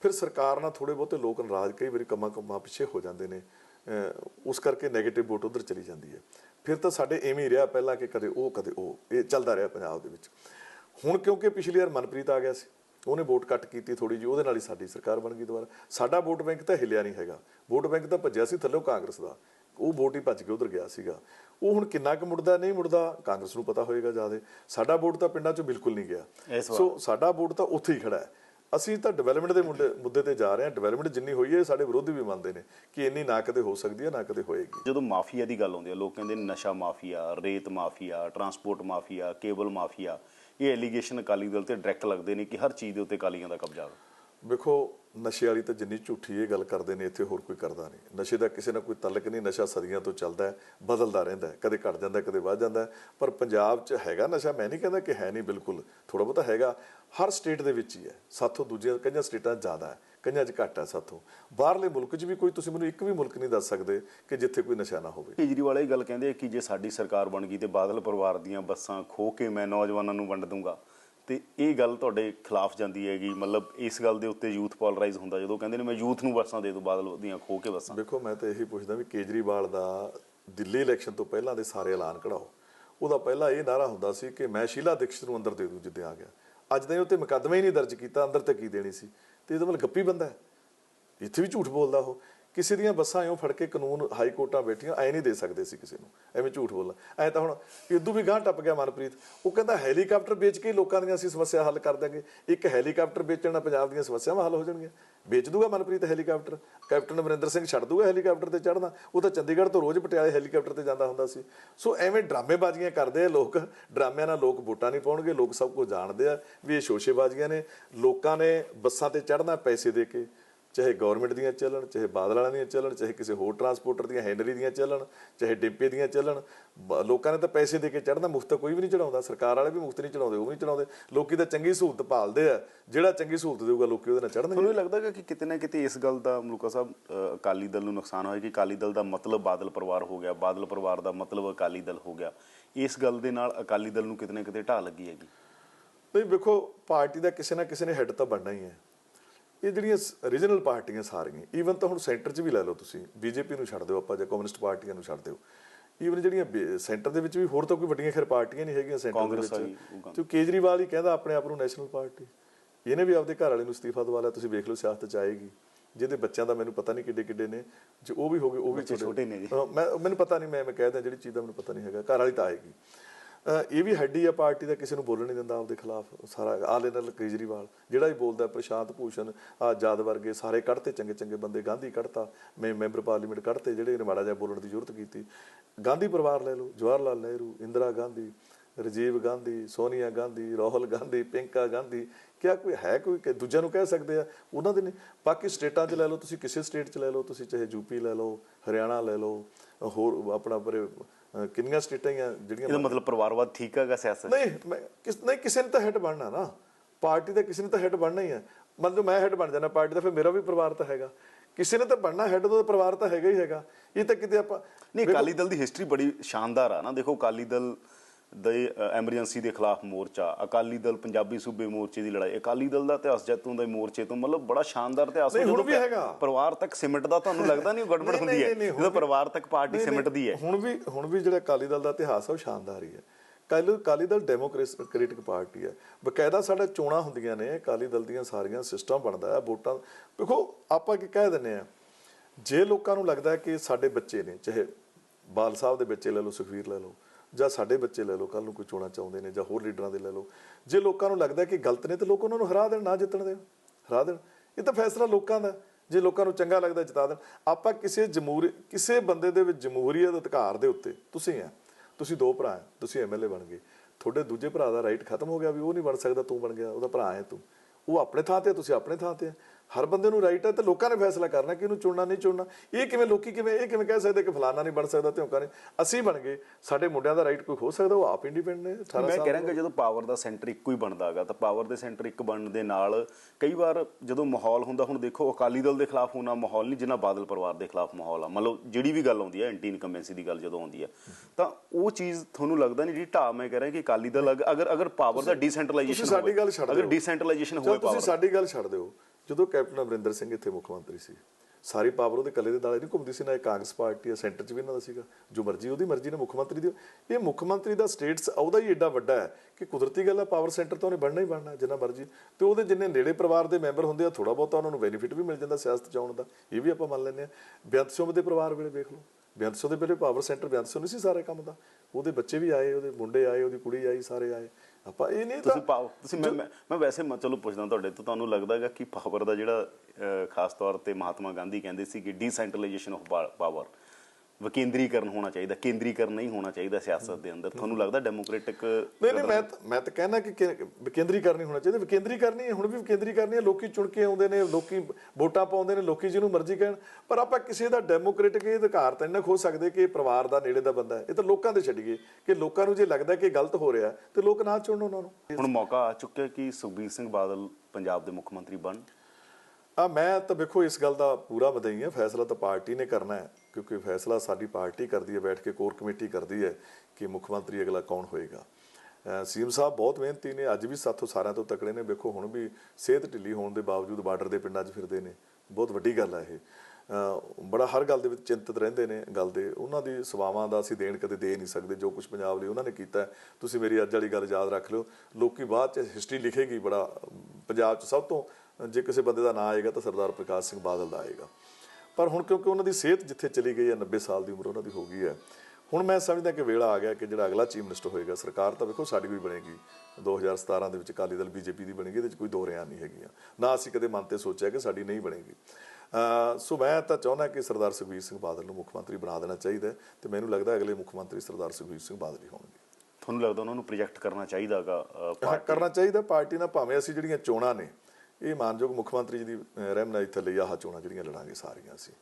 ਫਿਰ ਸਰਕਾਰ ਨਾਲ ਥੋੜੇ ਬਹੁਤੇ ਲੋਕ ਨਾਰਾਜ਼ ਕਈ ਵਾਰੀ ਕੰਮਾਂ ਕੰਮਾਂ ਪਿੱਛੇ ਹੋ ਜਾਂਦੇ ਨੇ ਉਸ ਕਰਕੇ 네ਗੇਟਿਵ ਵੋਟ ਉਧਰ ਚਲੀ ਜਾਂਦੀ ਹੈ। ਫਿਰ ਤਾਂ ਸਾਡੇ ਐਵੇਂ ਹੀ ਰਿਹਾ ਪਹਿਲਾਂ ਕਿ ਕਦੇ ਉਹ ਕਦੇ ਉਹ ਇਹ ਚੱਲਦਾ ਰਿਹਾ ਪੰਜਾਬ ਦੇ ਵਿੱਚ। ਹੁਣ ਕਿਉਂਕਿ ਪਿਛਲੀ ਵਾਰ ਮਨਪ੍ਰੀਤ ਆ ਗਿਆ ਸੀ ਉਹਨੇ ਵੋਟ ਕੱਟ ਕੀਤੀ ਥੋੜੀ ਜਿਹੀ ਉਹਦੇ ਨਾਲ ਹੀ ਸਾਡੀ ਸਰਕਾਰ ਬਣ ਗਈ ਦੁਬਾਰਾ। ਸਾਡਾ ਵੋਟ ਬੈਂਕ ਤਾਂ ਹਿੱਲਿਆ ਨਹੀਂ ਹੈਗਾ। ਵੋਟ ਬੈਂਕ ਤਾਂ ਭੱਜਿਆ ਸੀ ਥੱਲੇ ਕਾਂਗਰਸ ਦਾ। ਉਹ ਵੋਟ ਹੀ ਭੱਜ ਕੇ ਉਧਰ ਗਿਆ ਸੀਗਾ। ਉਹ ਹੁਣ ਕਿੰਨਾ ਕੁ ਮੁੜਦਾ ਨਹੀਂ ਮੁੜਦਾ ਕਾਂਗਰਸ ਨੂੰ ਪਤਾ ਹੋਏਗਾ ਜਿਆਦੇ। ਸਾਡਾ ਵੋਟ ਤਾਂ ਪਿੰਡਾਂ 'ਚੋਂ ਬਿਲਕੁਲ ਨਹੀਂ ਗਿਆ। ਸੋ ਸਾਡਾ ਵੋਟ ਤਾਂ ਉੱਥੇ ਹੀ ਖੜਾ ਹੈ। ਅਸੀਂ ਤਾਂ ਡਿਵੈਲਪਮੈਂਟ ਦੇ ਮੁੱਦੇ ਮੁੱਦੇ ਤੇ ਜਾ ਰਹੇ ਹਾਂ। ਡਿਵੈਲਪਮੈਂਟ ਜਿੰਨੀ ਹੋਈ ਹੈ, ਸਾਡੇ ਵਿਰੋਧੀ ਵੀ ਮੰਨਦੇ ਨੇ ਕਿ ਇੰਨੀ ਨਾ ਕਦੇ ਹੋ ਸਕਦੀ ਹੈ, ਨਾ ਕਦੇ ਹੋਏਗੀ। ਜਦੋਂ ਮਾਫੀਆ ਦੀ ਗੱਲ ਆਉਂਦੀ ਹੈ, ਲੋਕ ਕਹਿੰਦੇ ਨੇ ਨਸ਼ਾ ਮਾਫੀਆ, ਰੇਤ mafia transport mafia cable mafia, ਇਹ ਐਲੀਗੇਸ਼ਨ ਅਕਾਲੀ ਦਲ ਤੇ ਡਾਇਰੈਕਟ ਲੱਗਦੇ ਨੇ ਕਿ ਹਰ ਚੀਜ਼ ਦੇ ਉੱਤੇ ਅਕਾਲੀਆਂ ਦਾ ਕਬਜ਼ਾ ਹੈ ਵੇਖੋ, ਨਸ਼ੇ ਵਾਲੀ ਤਾਂ ਜਿੰਨੀ ਝੂਠੀ ਇਹ ਗੱਲ ਕਰਦੇ ਨੇ, ਇੱਥੇ ਹੋਰ ਕੋਈ ਕਰਦਾ ਨਹੀਂ। ਨਸ਼ੇ ਦਾ ਕਿਸੇ ਨਾਲ ਕੋਈ ਤਲਕ ਨਹੀਂ, ਨਸ਼ਾ ਸਦੀਆਂ ਤੋਂ ਚੱਲਦਾ ਹੈ, ਬਦਲਦਾ ਰਹਿੰਦਾ ਹੈ। ਕਦੇ ਘਟ ਜਾਂਦਾ, ਕਦੇ ਵੱਧ ਜਾਂਦਾ ਪਰ ਪੰਜਾਬ 'ਚ ਹੈਗਾ ਨਸ਼ਾ, ਮੈਂ ਨਹੀਂ ਕਹਿੰਦਾ ਕਿ ਹੈ ਨਹੀਂ ਬਿਲਕੁਲ। ਥੋੜਾ ਬਹੁਤਾ ਹੈਗਾ। ਹਰ ਸਟੇਟ ਦੇ ਵਿੱਚ ਹੀ ਹੈ। ਸਾਥੋਂ ਦੂਜੀਆਂ, ਕਈਆਂ ਸਟੇਟਾਂ 'ਚ ਜ਼ਿਆਦਾ ਹੈ, ਕਈਆਂ 'ਚ ਘੱਟ ਹੈ ਸਾਥੋਂ। ਬਾਹਰਲੇ ਮੁਲਕ 'ਚ ਵੀ ਕੋਈ, ਤੁਸੀਂ ਮੈਨੂੰ ਇੱਕ ਵੀ ਮੁਲਕ ਨਹੀਂ ਦੱਸ ਸਕਦੇ ਕਿ ਜਿੱਥੇ ਕੋਈ ਨਸ਼ਾ ਨਾ ਹੋਵੇ। ਕੇਜਰੀਵਾਲ ਇਹ ਗੱਲ ਕਹਿੰਦੇ ਕਿ ਜੇ ਸਾਡੀ ਸਰਕਾਰ ਬਣ ਗਈ ਤੇ ਬਾਦਲ ਪਰਿਵਾਰ ਦੀਆਂ ਬੱਸਾਂ ਖੋ ਕੇ ਮੈਂ ਨੌਜਵਾਨਾਂ ਨੂੰ ਵੰਡ ਦੂੰਗਾ। ਤੇ ਇਹ ਗੱਲ ਤੁਹਾਡੇ ਖਿਲਾਫ ਜਾਂਦੀ ਹੈਗੀ, ਮਤਲਬ ਇਸ ਗੱਲ ਦੇ ਉੱਤੇ ਯੂਥ ਪੋਲਰਾਈਜ਼ ਹੁੰਦਾ, ਜਦੋਂ ਕਹਿੰਦੇ ਨੇ ਮੈਂ ਯੂਥ ਨੂੰ ਵਰਸਾਂ ਦੇ ਦੂੰ, ਬਾਦਲ ਦੀਆਂ ਖੋ ਕੇ ਵਰਸਾਂ। ਦੇਖੋ, ਮੈਂ ਤਾਂ ਇਹੀ ਪੁੱਛਦਾ ਵੀ ਕੇਜਰੀਵਾਲ ਦਾ ਦਿੱਲੀ ਇਲੈਕਸ਼ਨ ਤੋਂ ਪਹਿਲਾਂ ਦੇ ਸਾਰੇ ਐਲਾਨ ਕਢਾਓ। ਉਹਦਾ ਪਹਿਲਾ ਇਹ ਨਾਰਾ ਹੁੰਦਾ ਸੀ ਕਿ ਮੈਂ ਸ਼ੀਲਾ ਦੀਕਸ਼ਿਤ ਨੂੰ ਅੰਦਰ ਦੇ ਦੂੰ ਜਿੱਦੇ ਆ ਗਿਆ। ਅੱਜ ਦੇ ਉੱਤੇ ਮੁਕੱਦਮਾ ਹੀ ਨਹੀਂ ਦਰਜ ਕੀਤਾ, ਅੰਦਰ ਤੇ ਕੀ ਦੇਣੀ ਸੀ। ਤੇ ਇਹਦੇ ਵੱਲ ਗੱਪੀ ਬੰਦਾ ਹੈ। ਇੱਥੇ ਵੀ ਝੂਠ ਬੋਲਦਾ ਉਹ। ਕਿਸੇ ਦੀਆਂ ਬੱਸਾਂ ਐਂ ਫੜ ਕੇ ਕਾਨੂੰਨ ਹਾਈ ਕੋਰਟਾਂ ਬੈਠੀਆਂ, ਐ ਨਹੀਂ ਦੇ ਸਕਦੇ ਸੀ ਕਿਸੇ ਨੂੰ। ਐਵੇਂ ਝੂਠ ਬੋਲਣਾ। ਐ ਤਾਂ ਹੁਣ ਇਦੋਂ ਵੀ ਗਾਂ ਟੱਪ ਗਿਆ ਮਨਪ੍ਰੀਤ। ਉਹ ਕਹਿੰਦਾ ਹੈਲੀਕਾਪਟਰ ਵੇਚ ਕੇ ਹੀ ਲੋਕਾਂ ਦੀਆਂ ਅਸੀਂ ਸਮੱਸਿਆ ਹੱਲ ਕਰ ਦਾਂਗੇ ਇੱਕ ਹੈਲੀਕਾਪਟਰ ਵੇਚਣ ਨਾਲ ਪੰਜਾਬ ਦੀਆਂ ਸਮੱਸਿਆਵਾਂ ਹੱਲ ਹੋ ਜਾਣਗੀਆਂ। ਵੇਚ ਦੂਗਾ ਮਨਪ੍ਰੀਤ ਹੈਲੀਕਾਪਟਰ। ਕੈਪਟਨ ਅਮਰਿੰਦਰ ਸਿੰਘ ਛੱਡ ਦੂਗਾ ਹੈਲੀਕਾਪਟਰ ਤੇ ਚੜਨਾ ਉਹ ਤਾਂ ਚੰਡੀਗੜ੍ਹ ਤੋਂ ਰੋਜ਼ ਪਟਿਆਲੇ ਹੈਲੀਕਾਪਟਰ ਤੇ ਜਾਂਦਾ ਹੁੰਦਾ ਸੀ। ਸੋ ਐਵੇਂ ਡਰਾਮੇਬਾਜ਼ੀਆਂ ਕਰਦੇ ਆ ਲੋਕ। ਡਰਾਮਿਆਂ ਨਾਲ ਲੋਕ ਵੋਟਾਂ ਨਹੀਂ ਪਾਉਣਗੇ। ਲੋਕ ਸਭ ਕੁਝ ਜਾਣਦੇ ਆ ਵੀ ਇਹ ਸ਼ੋਸ਼ੇਬਾਜ਼ੀਆਂ ਨੇ। ਲੋਕਾਂ ਨੇ ਬੱਸਾਂ ਤੇ ਚੜਨਾ ਪੈਸੇ ਦੇ ਕੇ। ਚਾਹੇ ਗਵਰਨਮੈਂਟ ਦੀਆਂ ਚੱਲਣ ਚਾਹੇ ਬਾਦਲ ਵਾਲਿਆਂ ਦੀਆਂ ਚੱਲਣ ਚਾਹੇ ਕਿਸੇ ਹੋਰ ਟਰਾਂਸਪੋਰਟਰ ਦੀਆਂ ਹੈਨਰੀ ਦੀਆਂ ਚੱਲਣ ਚਾਹੇ ਡਿੰਪੇ ਦੀਆਂ ਚੱਲਣ ਲੋਕਾਂ ਨੇ ਤਾਂ ਪੈਸੇ ਦੇ ਕੇ ਚੜਨਾ ਮੁਫਤ ਕੋਈ ਵੀ ਨਹੀਂ ਚੜਾਉਂਦਾ ਸਰਕਾਰ ਵਾਲੇ ਵੀ ਮੁਫਤ ਨਹੀਂ ਚੜਾਉਂਦੇ ਉਹ ਵੀ ਨਹੀਂ ਚੜਾਉਂਦੇ ਲੋਕੀ ਤਾਂ ਚੰਗੀ ਸਹੂਲਤ ਭਾਲਦੇ ਆ ਜਿਹੜਾ ਚੰਗੀ ਸਹੂਲਤ ਦੇਊਗਾ ਲੋਕੀ ਉਹਦੇ ਨਾਲ ਚੜਨਗੇ ਤੁਹਾਨੂੰ ਲੱਗਦਾ ਕਿ ਕਿਤੇ ਨਾ ਕਿਤੇ ਇਸ ਗੱਲ ਦਾ ਮਲੂਕਾ ਸਾਹਿਬ ਅਕਾਲੀ ਦਲ ਨੂੰ ਨੁਕਸਾਨ ਹੋਇਆ ਕਿ ਅਕਾਲੀ ਦਲ ਦਾ ਮਤਲਬ ਬਾਦਲ ਪਰਿਵਾਰ ਹੋ ਗਿਆ ਬਾਦਲ ਪਰਿਵਾਰ ਦਾ ਮਤਲਬ ਅਕਾਲੀ ਦਲ ਹੋ ਗਿਆ। ਇਸ ਗੱਲ ਦੇ ਨਾਲ ਅਕਾਲੀ ਦਲ ਨੂੰ ਕਿਤੇ ਨਾ ਕਿਤੇ ਢਾਹ ਲੱਗੀ ਹੈਗੀ। ਨਹੀਂ ਵੇਖੋ ਪਾਰਟੀ ਦਾ ਕਿਸੇ ਨਾ ਕਿਸੇ ਨੇ ਹੈੱਡ ਤਾਂ ਬਣਨਾ ਹੀ ਹੈ। ਇਹ ਜਿਹੜੀਆਂ ਰੀਜਨਲ ਪਾਰਟੀਆਂ ਸਾਰੀਆਂ ਈਵਨ ਤਾਂ ਹੁਣ ਸੈਂਟਰ 'ਚ ਵੀ ਲੈ ਲਓ ਤੁਸੀਂ ਬੀਜੇਪੀ ਨੂੰ ਛੱਡ ਦਿਓ ਆਪਾਂ ਜਾਂ ਕਮਿਊਨਿਸਟ ਪਾਰਟੀਆਂ ਨੂੰ ਛੱਡ ਦਿਓ ਈਵਨ ਜਿਹੜੀਆਂ ਸੈਂਟਰ ਦੇ ਵਿੱਚ ਵੀ ਹੋਰ ਤਾਂ ਕੋਈ ਵੱਡੀਆਂ ਖੈਰ ਪਾਰਟੀਆਂ ਨਹੀਂ ਹੈਗੀਆਂ ਸੈਂਟਰ ਦੇ ਵਿੱਚ। ਤੇ ਕੇਜਰੀਵਾਲ ਹੀ ਕਹਿੰਦਾ ਆਪਣੇ ਆਪ ਨੂੰ ਨੈਸ਼ਨਲ ਪਾਰਟੀ ਇਹਨੇ ਵੀ ਆਪਦੇ ਘਰ ਵਾਲੇ ਨੂੰ ਅਸਤੀਫਾ ਦਵਾ ਲਿਆ ਤੁਸੀਂ ਵੇਖ ਲਓ ਸਿਆਸਤ 'ਚ ਆਏਗੀ। ਜਿਹਦੇ ਬੱਚਿਆਂ ਦਾ ਮੈਨੂੰ ਪਤਾ ਨਹੀਂ ਕਿੱਡੇ ਕਿੱਡੇ ਨੇ ਜੇ ਉਹ ਵੀ ਹੋਗੇ ਉਹ ਵੀ ਛੋਟੇ ਨੇ ਮੈਂ ਮੈਨੂੰ ਪਤਾ ਨਹੀਂ ਮੈਂ ਮੈਂ ਕਹਿ ਦਿਆਂ ਜਿਹੜੀ ਚੀਜ਼ ਦਾ ਮੈਨੂੰ ਪਤਾ ਨਹੀਂ ਹੈਗਾ ਘਰ ਵਾਲੀ ਤਾਂ ਆਏਗੀ। ਇਹ ਵੀ ਹੈਡੀ ਆ ਪਾਰਟੀ ਦਾ ਕਿਸੇ ਨੂੰ ਬੋਲਣ ਨਹੀਂ ਦਿੰਦਾ ਆਪਦੇ ਖਿਲਾਫ। ਸਾਰਾ ਆਲੇ ਨਾਲ ਕੇਜਰੀਵਾਲ, ਜਿਹੜਾ ਵੀ ਬੋਲਦਾ ਪ੍ਰਸ਼ਾਂਤ ਭੂਸ਼ਣ ਆਜ਼ਾਦ ਵਰਗੇ ਸਾਰੇ ਕੱਢਤੇ, ਚੰਗੇ ਚੰਗੇ ਬੰਦੇ ਗਾਂਧੀ ਕੱਢਤਾ, ਮੈਂ, ਮੈਂਬਰ ਪਾਰਲੀਮੈਂਟ ਕੱਢਤੇ, ਜਿਹੜੇ ਨੇ ਮਾੜਾ ਜਿਹਾ ਬੋਲਣ ਦੀ ਜ਼ਰੂਰਤ ਕੀਤੀ। ਗਾਂਧੀ ਪਰਿਵਾਰ ਲੈ ਲਓ, ਜਵਾਹਰ ਲਾਲ ਨਹਿਰੂ, ਇੰਦਰਾ ਗਾਂਧੀ, ਰਾਜੀਵ ਗਾਂਧੀ, ਸੋਨੀਆ ਗਾਂਧੀ, ਰਾਹੁਲ ਗਾਂਧੀ ਪਿੰਕਾ ਗਾਂਧੀ, ਕਿਆ ਕੋਈ ਹੈ ਕੋਈ ਦੂਜਿਆਂ ਨੂੰ ਕਹਿ ਸਕਦੇ ਆ? ਉਹਨਾਂ ਦੇ ਨੇ, ਬਾਕੀ ਸਟੇਟਾਂ 'ਚ ਲੈ ਲਓ, ਤੁਸੀਂ ਕਿਸੇ ਸਟੇਟ 'ਚ ਲੈ ਲਓ, ਤੁਸੀਂ ਚਾਹੇ ਯੂਪੀ ਲੈ ਲਓ, ਹਰਿਆਣਾ ਲੈ ਲਓ, ਹੋਰ ਆਪਣਾ ਪਰੇ ਕਿੰਨੀਆਂ ਸਟੇਟਾਂ ਆ ਜਿਹੜੀਆਂ ਇਹਦਾ ਮਤਲਬ ਪਰਿਵਾਰਵਾਦ ਠੀਕ ਹੈਗਾ ਸਿਆਸਤ ਨਹੀਂ ਮੈਂ ਕਿਸ ਨਹੀਂ ਕਿਸੇ ਨੇ ਤਾਂ ਹੈਡ ਬਣਨਾ ਨਾ। ਪਾਰਟੀ ਦਾ ਕਿਸੇ ਨੇ ਤਾਂ ਹੈਡ ਬਣਨਾ ਹੀ ਹੈ ਮੰਨ ਲਓ ਮੈਂ ਹੈਡ ਬਣ ਜਾਣਾ ਪਾਰਟੀ ਦਾ ਫਿਰ ਮੇਰਾ ਵੀ ਪਰਿਵਾਰ ਤਾਂ ਹੈਗਾ। ਕਿਸੇ ਨੇ ਤਾਂ ਬਣਨਾ ਹੈਡ ਦਾ ਪਰਿਵਾਰ ਤਾਂ ਹੈਗਾ ਹੀ ਹੈਗਾ। ਇਹ ਤਾਂ ਕਿਤੇ ਆਪਾਂ ਨਹੀਂ ਅਕਾਲੀ ਦਲ ਦੀ ਹਿਸਟਰੀ ਬੜੀ ਸ਼ਾਨਦਾਰ ਆ ਨਾ। ਦੇਖੋ ਅਕਾਲੀ ਦਲ ਦੇ ਐਮਰਜੈਂਸੀ ਦੇ ਖਿਲਾਫ ਮੋਰਚਾ ਅਕਾਲੀ ਦਲ ਪੰਜਾਬੀ ਸੂਬੇ ਮੋਰਚੇ ਦੀ ਲੜਾਈ। ਅਕਾਲੀ ਦਲ ਦਾ ਇਤਿਹਾਸ ਜੈਤੂਨ ਦੇ ਮੋਰਚੇ ਤੋਂ ਮਤਲਬ ਬੜਾ ਸ਼ਾਨਦਾਰ ਇਤਿਹਾਸ ਹੁਣ ਜਦੋਂ। ਪਰਿਵਾਰ ਤੱਕ ਸਿਮਟਦਾ ਤੁਹਾਨੂੰ ਲੱਗਦਾ ਨਹੀਂ ਉਹ ਗੜਬੜ ਹੁੰਦੀ ਹੈ? ਜਦੋਂ ਪਰਿਵਾਰ ਤੱਕ ਪਾਰਟੀ ਸਿਮਟਦੀ ਹੈ। ਹੁਣ ਵੀ ਹੁਣ ਵੀ ਜਿਹੜਾ ਅਕਾਲੀ ਦਲ ਦਾ ਇਤਿਹਾਸ ਹੈ ਉਹ ਸ਼ਾਨਦਾਰ ਹੀ ਹੈ। ਕੱਲ ਅਕਾਲੀ ਦਲ ਡੈਮੋਕ੍ਰੈਟਿਕ ਪਾਰਟੀ ਹੈ। ਬਕਾਇਦਾ ਸਾਡਾ ਚੋਣਾਂ ਹੁੰਦੀਆਂ ਨੇ ਅਕਾਲੀ ਦਲ ਦੀਆਂ ਸਾਰੀਆਂ ਸਿਸਟਮ ਬਣਦਾ ਹੈ ਵੋਟਾਂ ਦੇਖੋ ਆਪਾਂ ਕੀ ਕਹਿ ਦਿੰਨੇ ਆ ਜੇ ਲੋਕਾਂ ਨੂੰ ਲੱਗਦਾ ਹੈ ਕਿ ਸਾਡੇ ਬੱਚੇ ਨੇ ਚਾਹੇ ਬਾਲ ਸਾਹਿਬ ਦੇ ਬੱਚੇ ਲੈ ਲਓ ਸੁਖਵੀਰ ਲੈ ਲਓ ਜਾਂ ਸਾਡੇ ਬੱਚੇ ਲੈ ਲਓ ਕੱਲ ਨੂੰ ਕੋਈ ਚੋਣਾਂ ਚਾਹੁੰਦੇ ਨੇ ਜਾਂ ਹੋਰ ਲੀਡਰਾਂ ਦੇ ਲੈ ਲਓ। ਜੇ ਲੋਕਾਂ ਨੂੰ ਲੱਗਦਾ ਕਿ ਗਲਤ ਨੇ ਤੇ ਲੋਕ ਉਹਨਾਂ ਨੂੰ ਹਰਾ ਦੇਣ ਨਾ ਜਿੱਤਣ ਦੇਣ ਹਰਾ ਦੇਣ। ਇਹ ਤਾਂ ਫੈਸਲਾ ਲੋਕਾਂ ਦਾ ਜੇ ਲੋਕਾਂ ਨੂੰ ਚੰਗਾ ਲੱਗਦਾ ਜਿਤਾ ਦੇਣ। ਆਪਾਂ ਕਿਸੇ ਜਮਹੂਰੀ ਕਿਸੇ ਬੰਦੇ ਦੇ ਵਿੱਚ ਜਮਹੂਰੀਅਤ ਅਧਿਕਾਰ ਦੇ ਉੱਤੇ ਤੁਸੀਂ ਆ ਤੁਸੀਂ ਦੋ ਭਰਾ ਹੈ ਤੁਸੀਂ ਐਮਐਲਏ ਬਣ ਗਏ। ਤੁਹਾਡੇ ਦੂਜੇ ਭਰਾ ਦਾ ਰਾਈਟ ਖਤਮ ਹੋ ਗਿਆ ਵੀ ਉਹ ਨਹੀਂ ਬਣ ਸਕਦਾ ਤੂੰ ਬਣ ਗਿਆ ਉਹਦਾ ਭਰਾ ਹੈ ਤੂੰ। ਉਹ ਆਪਣੇ ਥਾਂ ਤੇ ਹੈ, ਤੁਸੀਂ ਆਪਣੇ ਥਾਂ ਤੇ ਹੈ। ਹਰ ਬੰਦੇ ਨੂੰ ਰਾਈਟ ਹੈ ਤੇ ਲੋਕਾਂ ਨੇ ਫੈਸਲਾ ਕਰਨਾ ਕਿ ਇਹਨੂੰ ਚੁਣਨਾ ਨਹੀਂ ਚੁਣਨਾ। ਇਹ ਕਿਵੇਂ ਲੋਕੀ ਕਿਵੇਂ ਇਹ ਕਿਵੇਂ ਕਹਿ ਸਕਦੇ ਕਿ ਫਲਾਣਾ ਨਹੀਂ ਬਣ ਸਕਦਾ ਤੇ ਨਹੀਂ। ਅਸੀਂ ਬਣ ਗਏ ਸਾਡੇ ਮੁੰਡਿਆਂ ਦਾ ਰਾਈਟ ਕੋਈ ਹੋ ਸਕਦਾ ਉਹ ਆਪ ਇੰਡੀਪੈਂਡੈਂਟ ਨੇ 18 ਮੈਂ ਸਾਲ ਕਹਿ ਰਿਹਾ ਕਿ ਜਦੋਂ ਪਾਵਰ ਦਾ ਸੈਂਟਰ ਇੱਕੋ ਹੀ ਬਣਦਾ ਹੈਗਾ ਤਾਂ ਪਾਵਰ ਦੇ ਸੈਂਟਰ ਇੱਕ ਬਣਨ ਦੇ ਨਾਲ ਕਈ ਵਾਰ ਜਦੋਂ ਮਾਹੌਲ ਹੁੰਦਾ ਹੁਣ ਦੇਖੋ ਅਕਾਲੀ ਦਲ ਦੇ ਖਿਲਾਫ ਹੋਣਾ ਮਾਹੌਲ ਨਹੀਂ ਜਿੰਨਾ ਬਾਦਲ ਪਰਿਵਾਰ ਦੇ ਖਿਲਾਫ ਮਾਹੌਲ ਆ। ਮਤਲਬ ਜਿਹੜੀ ਵੀ ਗੱਲ ਆਉਂਦੀ ਹੈ ਐਂਟੀ ਇਨਕੰਬੈਂਸੀ ਦੀ ਗੱਲ ਜਦੋਂ ਆਉਂਦੀ ਹੈ ਤਾਂ ਉਹ ਚੀਜ਼ ਤੁਹਾਨੂੰ ਲੱਗਦਾ ਨਹੀਂ ਜਿਹੜੀ ਢਾਹ ਮੈਂ ਕਹਿ ਰਿਹਾ ਕਿ ਅਕਾਲੀ ਦਲ ਅਗ- ਅਗਰ ਅਗਰ ਪਾਵਰ ਦਾ ਡੀਸੈਂਟਰਲਾਈਜੇਸ਼ਨ ਤੁਸੀਂ ਸਾਡੀ ਗੱਲ ਛੱਡ ਅਗਰ ਦਿਓ। ਡੀਸੈਂਟਰਲਾਈਜੇਸ਼ਨ ਚਲੋ ਹੋਵੇ ਤੁਸੀਂ ਪਾਵਰ ਸਾਡੀ ਗੱਲ ਛੱਡ ਦਿਓ। ਜਦੋਂ ਕੈਪਟਨ ਅਮਰਿੰਦਰ ਸਿੰਘ ਇੱਥੇ ਮੁੱਖ ਮੰਤਰੀ ਸੀ, ਸਾਰੀ ਪਾਵਰ ਉਹਦੇ ਕੱਲੇ ਦੇ ਦਾਲੇ ਨਹੀਂ ਘੁੰਮਦੀ ਸੀ, ਨਾ ਇਹ ਕਾਂਗਰਸ ਪਾਰਟੀ ਆ, ਸੈਂਟਰ 'ਚ ਵੀ ਇਹਨਾਂ ਦਾ ਸੀਗਾ, ਜੋ ਮਰਜ਼ੀ, ਉਹਦੀ ਮਰਜ਼ੀ ਨੇ ਮੁੱਖ ਮੰਤਰੀ ਦੀ, ਇਹ ਮੁੱਖ ਮੰਤਰੀ ਦਾ ਸਟੇਟਸ ਉਹਦਾ ਹੀ ਏਡਾ ਵੱਡਾ ਹੈ ਕਿ ਕੁਦਰਤੀ ਗੱਲ ਆ, ਪਾਵਰ ਸੈਂਟਰ ਤਾਂ ਉਹਨੇ ਬਣਨਾ ਹੀ ਬਣਨਾ, ਜਿੰਨਾ ਮਰਜ਼ੀ, ਤੇ ਉਹਦੇ ਜਿੰਨੇ ਨੇੜੇ ਪਰਿਵਾਰ ਦੇ ਮੈਂਬਰ ਹੁੰਦੇ ਆ ਥੋੜਾ ਬਹੁਤਾ ਉਹਨਾਂ ਨੂੰ ਬੈਨੀਫਿਟ ਵੀ ਮਿਲ ਜਾਂਦਾ ਸਿਆਸਤ 'ਚ ਆਉਣ ਦਾ, ਇਹ ਵੀ ਆਪਾਂ ਮੰਨ ਲੈਂਦੇ ਆ। ਬੇਅੰਤ ਸਿੰਘ ਦੇ ਪਰਿਵਾਰ ਵੇਲੇ ਵੇਖ ਲਓ, ਬੇਅੰਤ ਸਿੰਘ ਦੇ ਵੇਲੇ ਪਾਵਰ ਸੈਂਟਰ ਬੇਅੰਤ ਸਿੰਘ ਨਹੀਂ ਸੀ ਸਾਰੇ ਕੰਮ ਦਾ, ਉਹਦੇ ਬੱਚੇ ਵੀ ਆਏ, ਉਹਦੇ ਮੁੰਡੇ ਆਏ, ਉਹਦੀ ਕੁੜੀ ਆਈ, ਸਾਰੇ ਆਏ ਆਪਾਂ ਇਹ ਨਹੀਂ ਤੁਸੀਂ ਪਾਓ। ਤੁਸੀਂ ਮੈਂ ਮੈਂ- ਵੈਸੇ ਮ- ਚਲੋ ਪੁੱਛਦਾ ਤੁਹਾਡੇ ਤੋਂ ਤੁਹਾਨੂੰ ਲੱਗਦਾ ਹੈਗਾ ਕਿ ਪਾਵਰ ਦਾ ਜਿਹੜਾ ਖਾਸ ਤੌਰ ਤੇ ਮਹਾਤਮਾ ਗਾਂਧੀ ਕਹਿੰਦੇ ਸੀ ਕਿ ਡੀਸੈਂਟਰਲਾਈਜੇਸ਼ਨ ਆਫ ਪਾਵਰ ਵਿਕੇਂਦਰੀਕਰਨ ਹੋਣਾ ਚਾਹੀਦਾ ਕੇਂਦਰੀਕਰਨ ਨਹੀਂ ਹੋਣਾ ਚਾਹੀਦਾ ਸਿਆਸਤ ਦੇ ਅੰਦਰ। ਤੁਹਾਨੂੰ ਲੱਗਦਾ ਡੈਮੋਕ੍ਰੈਟਿਕ ਨਹੀਂ ਨਹੀਂ ਮੈਂ ਮੈਂ ਤਾਂ ਕਹਿਣਾ ਕਿ ਵਿਕੇਂਦਰੀਕਰਨ ਹੀ ਹੋਣਾ ਚਾਹੀਦਾ। ਵਿਕੇਂਦਰੀਕਰਨ ਹੀ ਹੁਣ ਵੀ ਵਿਕੇਂਦਰੀਕਰਨ ਹੀ ਲੋਕੀ ਚੁਣ ਕੇ ਆਉਂਦੇ ਨੇ ਲੋਕੀ ਵੋਟਾਂ ਪਾਉਂਦੇ ਨੇ ਲੋਕੀ ਜਿਹਨੂੰ ਮਰਜ਼ੀ ਕਹਿਣ। ਪਰ ਆਪਾਂ ਕਿਸੇ ਦਾ ਡੈਮੋਕ੍ਰੈਟਿਕ ਅਧਿਕਾਰ ਤਾਂ ਨਹੀਂ ਨਾ ਖੋ ਸਕਦੇ ਕਿ ਪਰਿਵਾਰ ਦਾ ਨੇੜੇ ਦਾ ਬੰਦਾ ਹੈ। ਇਹ ਤਾਂ ਲੋਕਾਂ ਦੇ ਛੱਡੀਏ ਕਿ ਲੋਕਾਂ ਨੂੰ ਜੇ ਲੱਗਦਾ ਕਿ ਗਲਤ ਹੋ ਰਿਹਾ ਤੇ ਲੋਕ ਨਾ ਚੁਣਨ ਉਹਨਾਂ ਨੂੰ। ਹੁਣ ਮੌਕਾ ਆ ਚੁੱਕਿਆ ਕਿ ਸੁਖਬੀਰ ਸਿੰਘ ਬਾਦਲ ਪੰਜਾਬ ਦੇ ਮੁੱਖ ਮੰਤਰੀ ਬਣ। ਆ, ਮੈਂ ਤਾਂ ਵੇਖੋ, ਇਸ ਗੱਲ ਦਾ ਪੂਰਾ ਮਦਈ ਹਾਂ। ਫੈਸਲਾ ਤਾਂ ਪਾਰਟੀ ਨੇ ਕਰਨਾ ਹੈ, ਕਿਉਂਕਿ ਫੈਸਲਾ ਸਾਡੀ ਪਾਰਟੀ ਕਰਦੀ ਹੈ, ਬੈਠ ਕੇ ਕੋਰ ਕਮੇਟੀ ਕਰਦੀ ਹੈ ਕਿ ਮੁੱਖ ਮੰਤਰੀ ਅਗਲਾ ਕੌਣ ਹੋਏਗਾ। ਅਹ ਸੀਐਮ ਸਾਹਿਬ ਬਹੁਤ ਮਿਹਨਤੀ ਨੇ, ਅੱਜ ਵੀ ਸਾਥੋਂ ਸਾਰਿਆਂ ਤੋਂ ਤਕੜੇ ਨੇ। ਵੇਖੋ, ਹੁਣ ਵੀ ਸਿਹਤ ਢਿੱਲੀ ਹੋਣ ਦੇ ਬਾਵਜੂਦ ਬਾਰਡਰ ਦੇ ਪਿੰਡਾਂ 'ਚ ਫਿਰਦੇ ਨੇ। ਬਹੁਤ ਵੱਡੀ ਗੱਲ ਹੈ ਇਹ। ਬੜਾ ਹਰ ਗੱਲ ਦੇ ਵਿੱਚ ਚਿੰਤਤ ਰਹਿੰਦੇ ਨੇ ਗੱਲ ਦੇ। ਉਹਨਾਂ ਦੀ ਸੇਵਾਵਾਂ ਦਾ ਅਸੀਂ ਦੇਣ ਕਦੇ ਦੇ ਨਹੀਂ ਸਕਦੇ, ਜੋ ਕੁਝ ਪੰਜਾਬ ਲਈ ਉਹਨਾਂ ਨੇ ਕੀਤਾ। ਤੁਸੀਂ ਮੇਰੀ ਅੱਜ ਵਾਲੀ ਗੱਲ ਯਾਦ ਰੱਖ ਲਿਓ। ਲੋਕੀ ਬਾਅਦ ਚ ਹਿਸਟਰੀ ਲਿਖੇਗੀ, ਬੜਾ ਪੰਜਾਬ 'ਚ ਸਭ ਤੋਂ ਜੇ ਕਿਸੇ ਬੰਦੇ ਦਾ ਨਾਂ ਆਏਗਾ ਤਾਂ ਸਰਦਾਰ ਪ੍ਰਕਾਸ਼ ਸਿੰਘ ਬਾਦਲ ਦਾ ਆਏਗਾ। ਪਰ ਹੁਣ ਕਿਉਂਕਿ ਉਹਨਾਂ ਦੀ ਸਿਹਤ ਜਿੱਥੇ ਚਲੀ ਗਈ ਹੈ 90 ਸਾਲ ਦੀ ਉਮਰ ਉਹਨਾਂ ਦੀ ਹੋ ਗਈ ਹੈ ਹੁਣ ਮੈਂ ਸਮਝਦਾ ਕਿ ਵੇਲਾ ਆ ਗਿਆ ਕਿ ਜਿਹੜਾ ਅਗਲਾ ਚੀਫ ਮਿਨਿਸਟਰ ਹੋਏਗਾ ਸਰਕਾਰ ਤਾਂ ਵੇਖੋ ਸਾਡੀ ਵੀ ਬਣੇਗੀ। 2017 ਦੇ ਵਿੱਚ ਅਕਾਲੀ ਦਲ ਬੀਜੇਪੀ ਦੀ ਬਣੇਗੀ ਇਹਦੇ ਵਿੱਚ ਕੋਈ ਦੋ ਰਿਆਂ ਨਹੀਂ ਹੈਗੀਆਂ। ਨਾ ਅਸੀਂ ਕਦੇ ਮਨ ਤੇ ਸੋਚਿਆ ਕਿ ਸਾਡੀ ਨਹੀਂ ਬਣੇਗੀ। ਸੋ ਮੈਂ ਤਾਂ ਚਾਹੁੰਦਾ ਕਿ ਸਰਦਾਰ ਸੁਖਬੀਰ ਸਿੰਘ ਬਾਦਲ ਨੂੰ ਮੁੱਖ ਮੰਤਰੀ ਬਣਾ ਦੇਣਾ ਚਾਹੀਦਾ ਤੇ ਮੈਨੂੰ ਲੱਗਦਾ ਅਗਲੇ ਮੁੱਖ ਮੰਤਰੀ ਸਰਦਾਰ ਸੁਖਬੀਰ ਸਿੰਘ ਬਾਦਲ ਹੀ ਹੋਣਗੇ। ਤੁਹਾਨੂੰ ਲੱਗਦਾ ਉਹਨਾਂ ਨੂੰ ਪ੍ਰੋਜੈਕਟ ਕਰਨਾ ਚਾਹੀਦਾਗਾ ਕਰਨਾ ਚਾਹੀਦਾ ਪਾਰਟੀ ਨਾਲ ਭਾਵੇਂ ਅਸੀਂ ਜਿਹੜੀਆਂ ਚੋਣਾਂ ਨੇ ਇਹ ਮਾਨਯੋਗ ਮੁੱਖ ਮੰਤਰੀ ਜੀ ਦੀ ਅਹ, ਰਹਿਨੁਮਾਈ ਥੱਲੇ ਆਹ ਚੋਣਾਂ ਜਿਹੜੀਆਂ ਲੜਾਂਗੇ ਸਾਰੀਆਂ ਅਸੀਂ।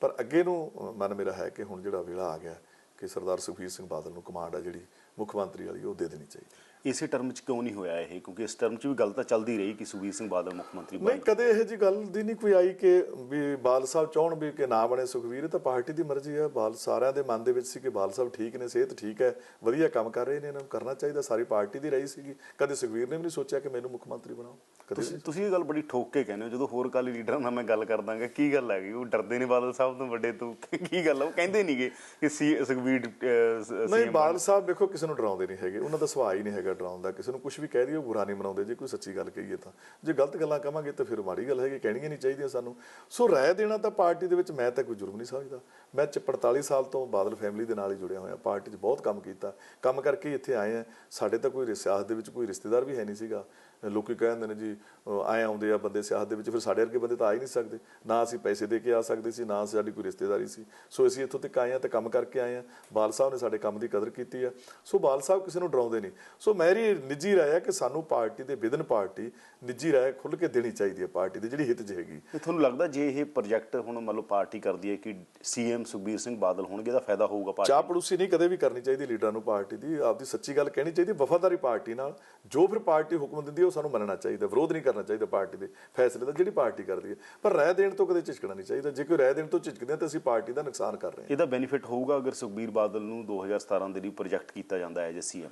ਪਰ ਅੱਗੇ ਨੂੰ ਮਨ ਮੇਰਾ ਹੈ ਕਿ ਹੁਣ ਜਿਹੜਾ ਵੇਲਾ ਆ ਗਿਆ ਕਿ ਸਰਦਾਰ ਸੁਖਬੀਰ ਸਿੰਘ ਬਾਦਲ ਨੂੰ ਕਮਾਂਡ ਆ ਜਿਹੜੀ ਮੁੱਖ ਮੰਤਰੀ ਵਾਲੀ ਉਹ ਦੇ ਦੇਣੀ ਚਾਹੀਦੀ ਇਸੇ ਟਰਮ 'ਚ ਕਿਉਂ ਨਹੀਂ ਹੋਇਆ ਇਹ? ਕਿਉਂਕਿ ਇਸ ਟਰਮ 'ਚ ਵੀ ਗੱਲ ਤਾਂ ਚੱਲਦੀ ਰਹੀ ਕਿ ਸੁਖਬੀਰ ਸਿੰਘ ਬਾਦਲ ਮੁੱਖ ਮੰਤਰੀ ਬਣ। ਨਹੀਂ ਕਦੇ ਇਹੋ ਜੀ ਗੱਲ ਦੀ ਨਹੀਂ ਕੋਈ ਆਈ ਕਿ ਵੀ ਬਾਲ ਸਾਹਿਬ ਚਾਹਣ ਵੀ ਕਿ ਨਾ ਬਣੇ ਸੁਖਵੀਰ ਇਹ ਤਾਂ ਪਾਰਟੀ ਦੀ ਮਰਜ਼ੀ ਹੈ। ਬਾਲ ਸਾਰਿਆਂ ਦੇ ਮਨ ਦੇ ਵਿੱਚ ਸੀ ਕਿ ਬਾਲ ਸਾਹਿਬ ਠੀਕ ਨੇ ਸਿਹਤ ਠੀਕ ਹੈ ਵਧੀਆ ਕੰਮ ਕਰ ਰਹੇ ਨੇ ਇਹਨਾਂ ਨੂੰ ਕਰਨਾ ਚਾਹੀਦਾ ਸਾਰੀ ਪਾਰਟੀ ਦੀ ਰਹੀ ਸੀਗੀ। ਕਦੇ ਸੁਖਵੀਰ ਨੇ ਵੀ ਨਹੀਂ ਸੋਚਿਆ ਕਿ ਮੈਨੂੰ ਮੁੱਖ ਮੰਤਰੀ ਬਣਾਓ। ਤੁਸੀਂ ਤੁਸੀਂ ਇਹ ਗੱਲ ਬੜੀ ਠੋਕ ਕੇ ਕਹਿੰਦੇ ਹੋ ਜਦੋਂ ਹੋਰ ਕਾਲੀ ਲੀਡਰਾਂ ਨਾਲ ਮੈਂ ਗੱਲ ਕਰਦਾਂਗਾ ਕੀ ਗੱਲ ਹੈਗੀ? ਉਹ ਡਰਦੇ ਨੇ ਬਾਦਲ ਸਾਹਿਬ ਤੋਂ ਵੱਡੇ ਤੋਂ ਕੀ ਗੱਲ ਆ? ਉਹ ਕਹਿੰਦੇ ਨਹੀਂਗੇ ਕਿ ਸੀ ਸੁਖਬੀਰ ਅਹ, ਸ- ਨਹੀਂ ਬਾਲ ਸਾਹਿਬ ਵੇਖੋ ਕਿਸੇ ਨੂੰ ਡਰਾਉਂਦੇ ਨਹੀਂ ਹੈਗੇ। ਉਹਨਾਂ ਦਾ ਸੁਭਾਅ ਹੀ ਨਹੀਂ ਹੈਗਾ ਡਰਾਉਣ ਦਾ। ਕਿਸੇ ਨੂੰ ਕੁਝ ਵੀ ਕਹਿ ਦਈਏ ਉਹ ਬੁਰਾ ਨਹੀਂ ਮਨਾਉਂਦੇ। ਜੇ ਕੋਈ ਸੱਚੀ ਗੱਲ ਕਹੀਏ ਤਾਂ। ਜੇ ਗਲਤ ਗੱਲਾਂ ਕਵਾਂਗੇ ਤਾਂ ਫਿਰ ਮਾੜੀ ਗੱਲ ਹੈਗੀ ਕਹਿਣੀਆਂ ਨਹੀਂ ਚਾਹੀਦੀਆਂ ਸਾਨੂੰ। ਸੋ ਰਾਏ ਦੇਣਾ ਤਾਂ ਪਾਰਟੀ ਦੇ ਵਿੱਚ ਮੈਂ ਤਾਂ ਕੋਈ ਜੁਰਮ ਨਹੀਂ ਸਮਝਦਾ। ਮੈਂ ਚ 45 ਸਾਲ ਤੋਂ ਬਾਦਲ ਫੈਮਿਲੀ ਦੇ ਨਾਲ ਹੀ ਜੁੜਿਆ ਹੋਇਆ। ਪਾਰਟੀ 'ਚ ਬਹੁਤ ਕੰਮ ਕੀਤਾ। ਕੰਮ ਕਰਕੇ ਇੱਥੇ ਆਏ ਆ। ਸਾਡੇ ਤਾਂ ਕੋਈ ਸਿਆਸਤ ਦੇ ਵਿੱਚ ਕੋਈ ਰਿਸ਼ਤੇਦਾਰ ਵੀ ਹੈ ਨਹੀਂ ਸੀਗਾ। ਲੋਕੀ ਕਹਿੰਦੇ ਨੇ ਜੀ ਆਏ ਆਉਂਦੇ ਆ ਬੰਦੇ ਸਿਆਸਤ ਦੇ ਵਿੱਚ ਫਿਰ ਸਾਡੇ ਵਰਗੇ ਬੰਦੇ ਤਾਂ ਆ ਹੀ ਨਹੀਂ ਸਕਦੇ। ਨਾ ਅਸੀਂ ਪੈਸੇ ਦੇ ਕੇ ਆ ਸਕਦੇ ਸੀ ਨਾ ਸਾਡੀ ਕੋਈ ਰਿਸ਼ਤੇਦਾਰੀ ਸੀ। ਸੋ ਅਸੀਂ ਇੱਥੋਂ ਤੱਕ ਆਏ ਆ ਤੇ ਕੰਮ ਕਰਕੇ ਆਏ ਆ। ਬਾਲ ਸਾਹਿਬ ਨੇ ਸਾਡੇ ਕੰਮ ਦੀ ਕਦਰ ਕੀਤੀ ਆ। ਸੋ ਬਾਲ ਸਾਹਿਬ ਕਿਸੇ ਨੂੰ ਡਰਾਉਂਦੇ ਨਹੀਂ। ਸੋ ਮੇਰੀ ਨਿੱਜੀ ਰਾਏ ਹੈ ਕਿ ਸਾਨੂੰ ਪਾਰਟੀ ਦੇ ਵਿਦਨ ਪਾਰਟੀ ਨਿੱਜੀ ਰਾਏ ਖੁੱਲ ਕੇ ਦੇਣੀ ਚਾਹੀਦੀ ਹੈ ਪਾਰਟੀ ਦੀ ਜਿਹੜੀ ਹਿੱਤ 'ਚ ਹੈਗੀ। ਤੇ ਤੁਹਾਨੂੰ ਲੱਗਦਾ ਜੇ ਇਹ ਪ੍ਰੋਜੈਕਟ ਹੁਣ ਮੰਨ ਲਓ ਪਾਰਟੀ ਕਰਦੀ ਹੈ ਕਿ ਸੀਐਮ ਸੁਖਬੀਰ ਸਿੰਘ ਬਾਦਲ ਹੋਣਗੇ ਦਾ ਫਾਇਦਾ ਹੋਊਗਾ ਪਾਰਟੀ ਚਾਹ ਪੜੂਸੀ ਨਹੀਂ ਕਦੇ ਵੀ ਕਰਨੀ ਚਾਹੀਦੀ ਲੀਡਰਾਂ ਨੂੰ ਪਾਰਟੀ ਦੀ। ਆਪਦੀ ਸੱਚੀ ਗੱਲ ਕਹਿਣੀ ਚਾਹੀਦੀ ਵਫਾਦਾਰੀ ਪਾਰਟੀ ਨਾਲ। ਜੋ ਫਿਰ ਪਾਰਟੀ ਹੁਕਮ ਦਿੰਦੀ ਹੈ ਸਾਨੂੰ ਮੰਨਣਾ ਚਾਹੀਦਾ, ਵਿਰੋਧ ਨਹੀਂ ਕਰਨਾ ਚਾਹੀਦਾ ਪਾਰਟੀ ਦੇ ਫੈਸਲੇ ਦਾ, ਜਿਹੜੀ ਪਾਰਟੀ ਕਰਦੀ ਹੈ। ਪਰ ਰਾਏ ਦੇਣ ਤੋਂ ਕਦੇ ਝਿਜਕਣਾ ਨਹੀਂ ਚਾਹੀਦਾ। ਜੇ ਕੋਈ ਰਾਏ ਦੇਣ ਤੋਂ ਝਿਜਕਦੇ ਹਾਂ ਤਾਂ ਅਸੀਂ ਪਾਰਟੀ ਦਾ ਨੁਕਸਾਨ ਕਰ ਰਹੇ ਹਾਂ। ਇਹਦਾ ਬੈਨੀਫਿਟ ਹੋਊਗਾ ਅਗਰ ਸੁਖਬੀਰ ਬਾਦਲ ਨੂੰ 2017 ਦੇ ਲਈ ਪ੍ਰੋਜੈਕਟ ਕੀਤਾ ਜਾਂਦਾ ਹੈ ਜੇ ਸੀਐਮ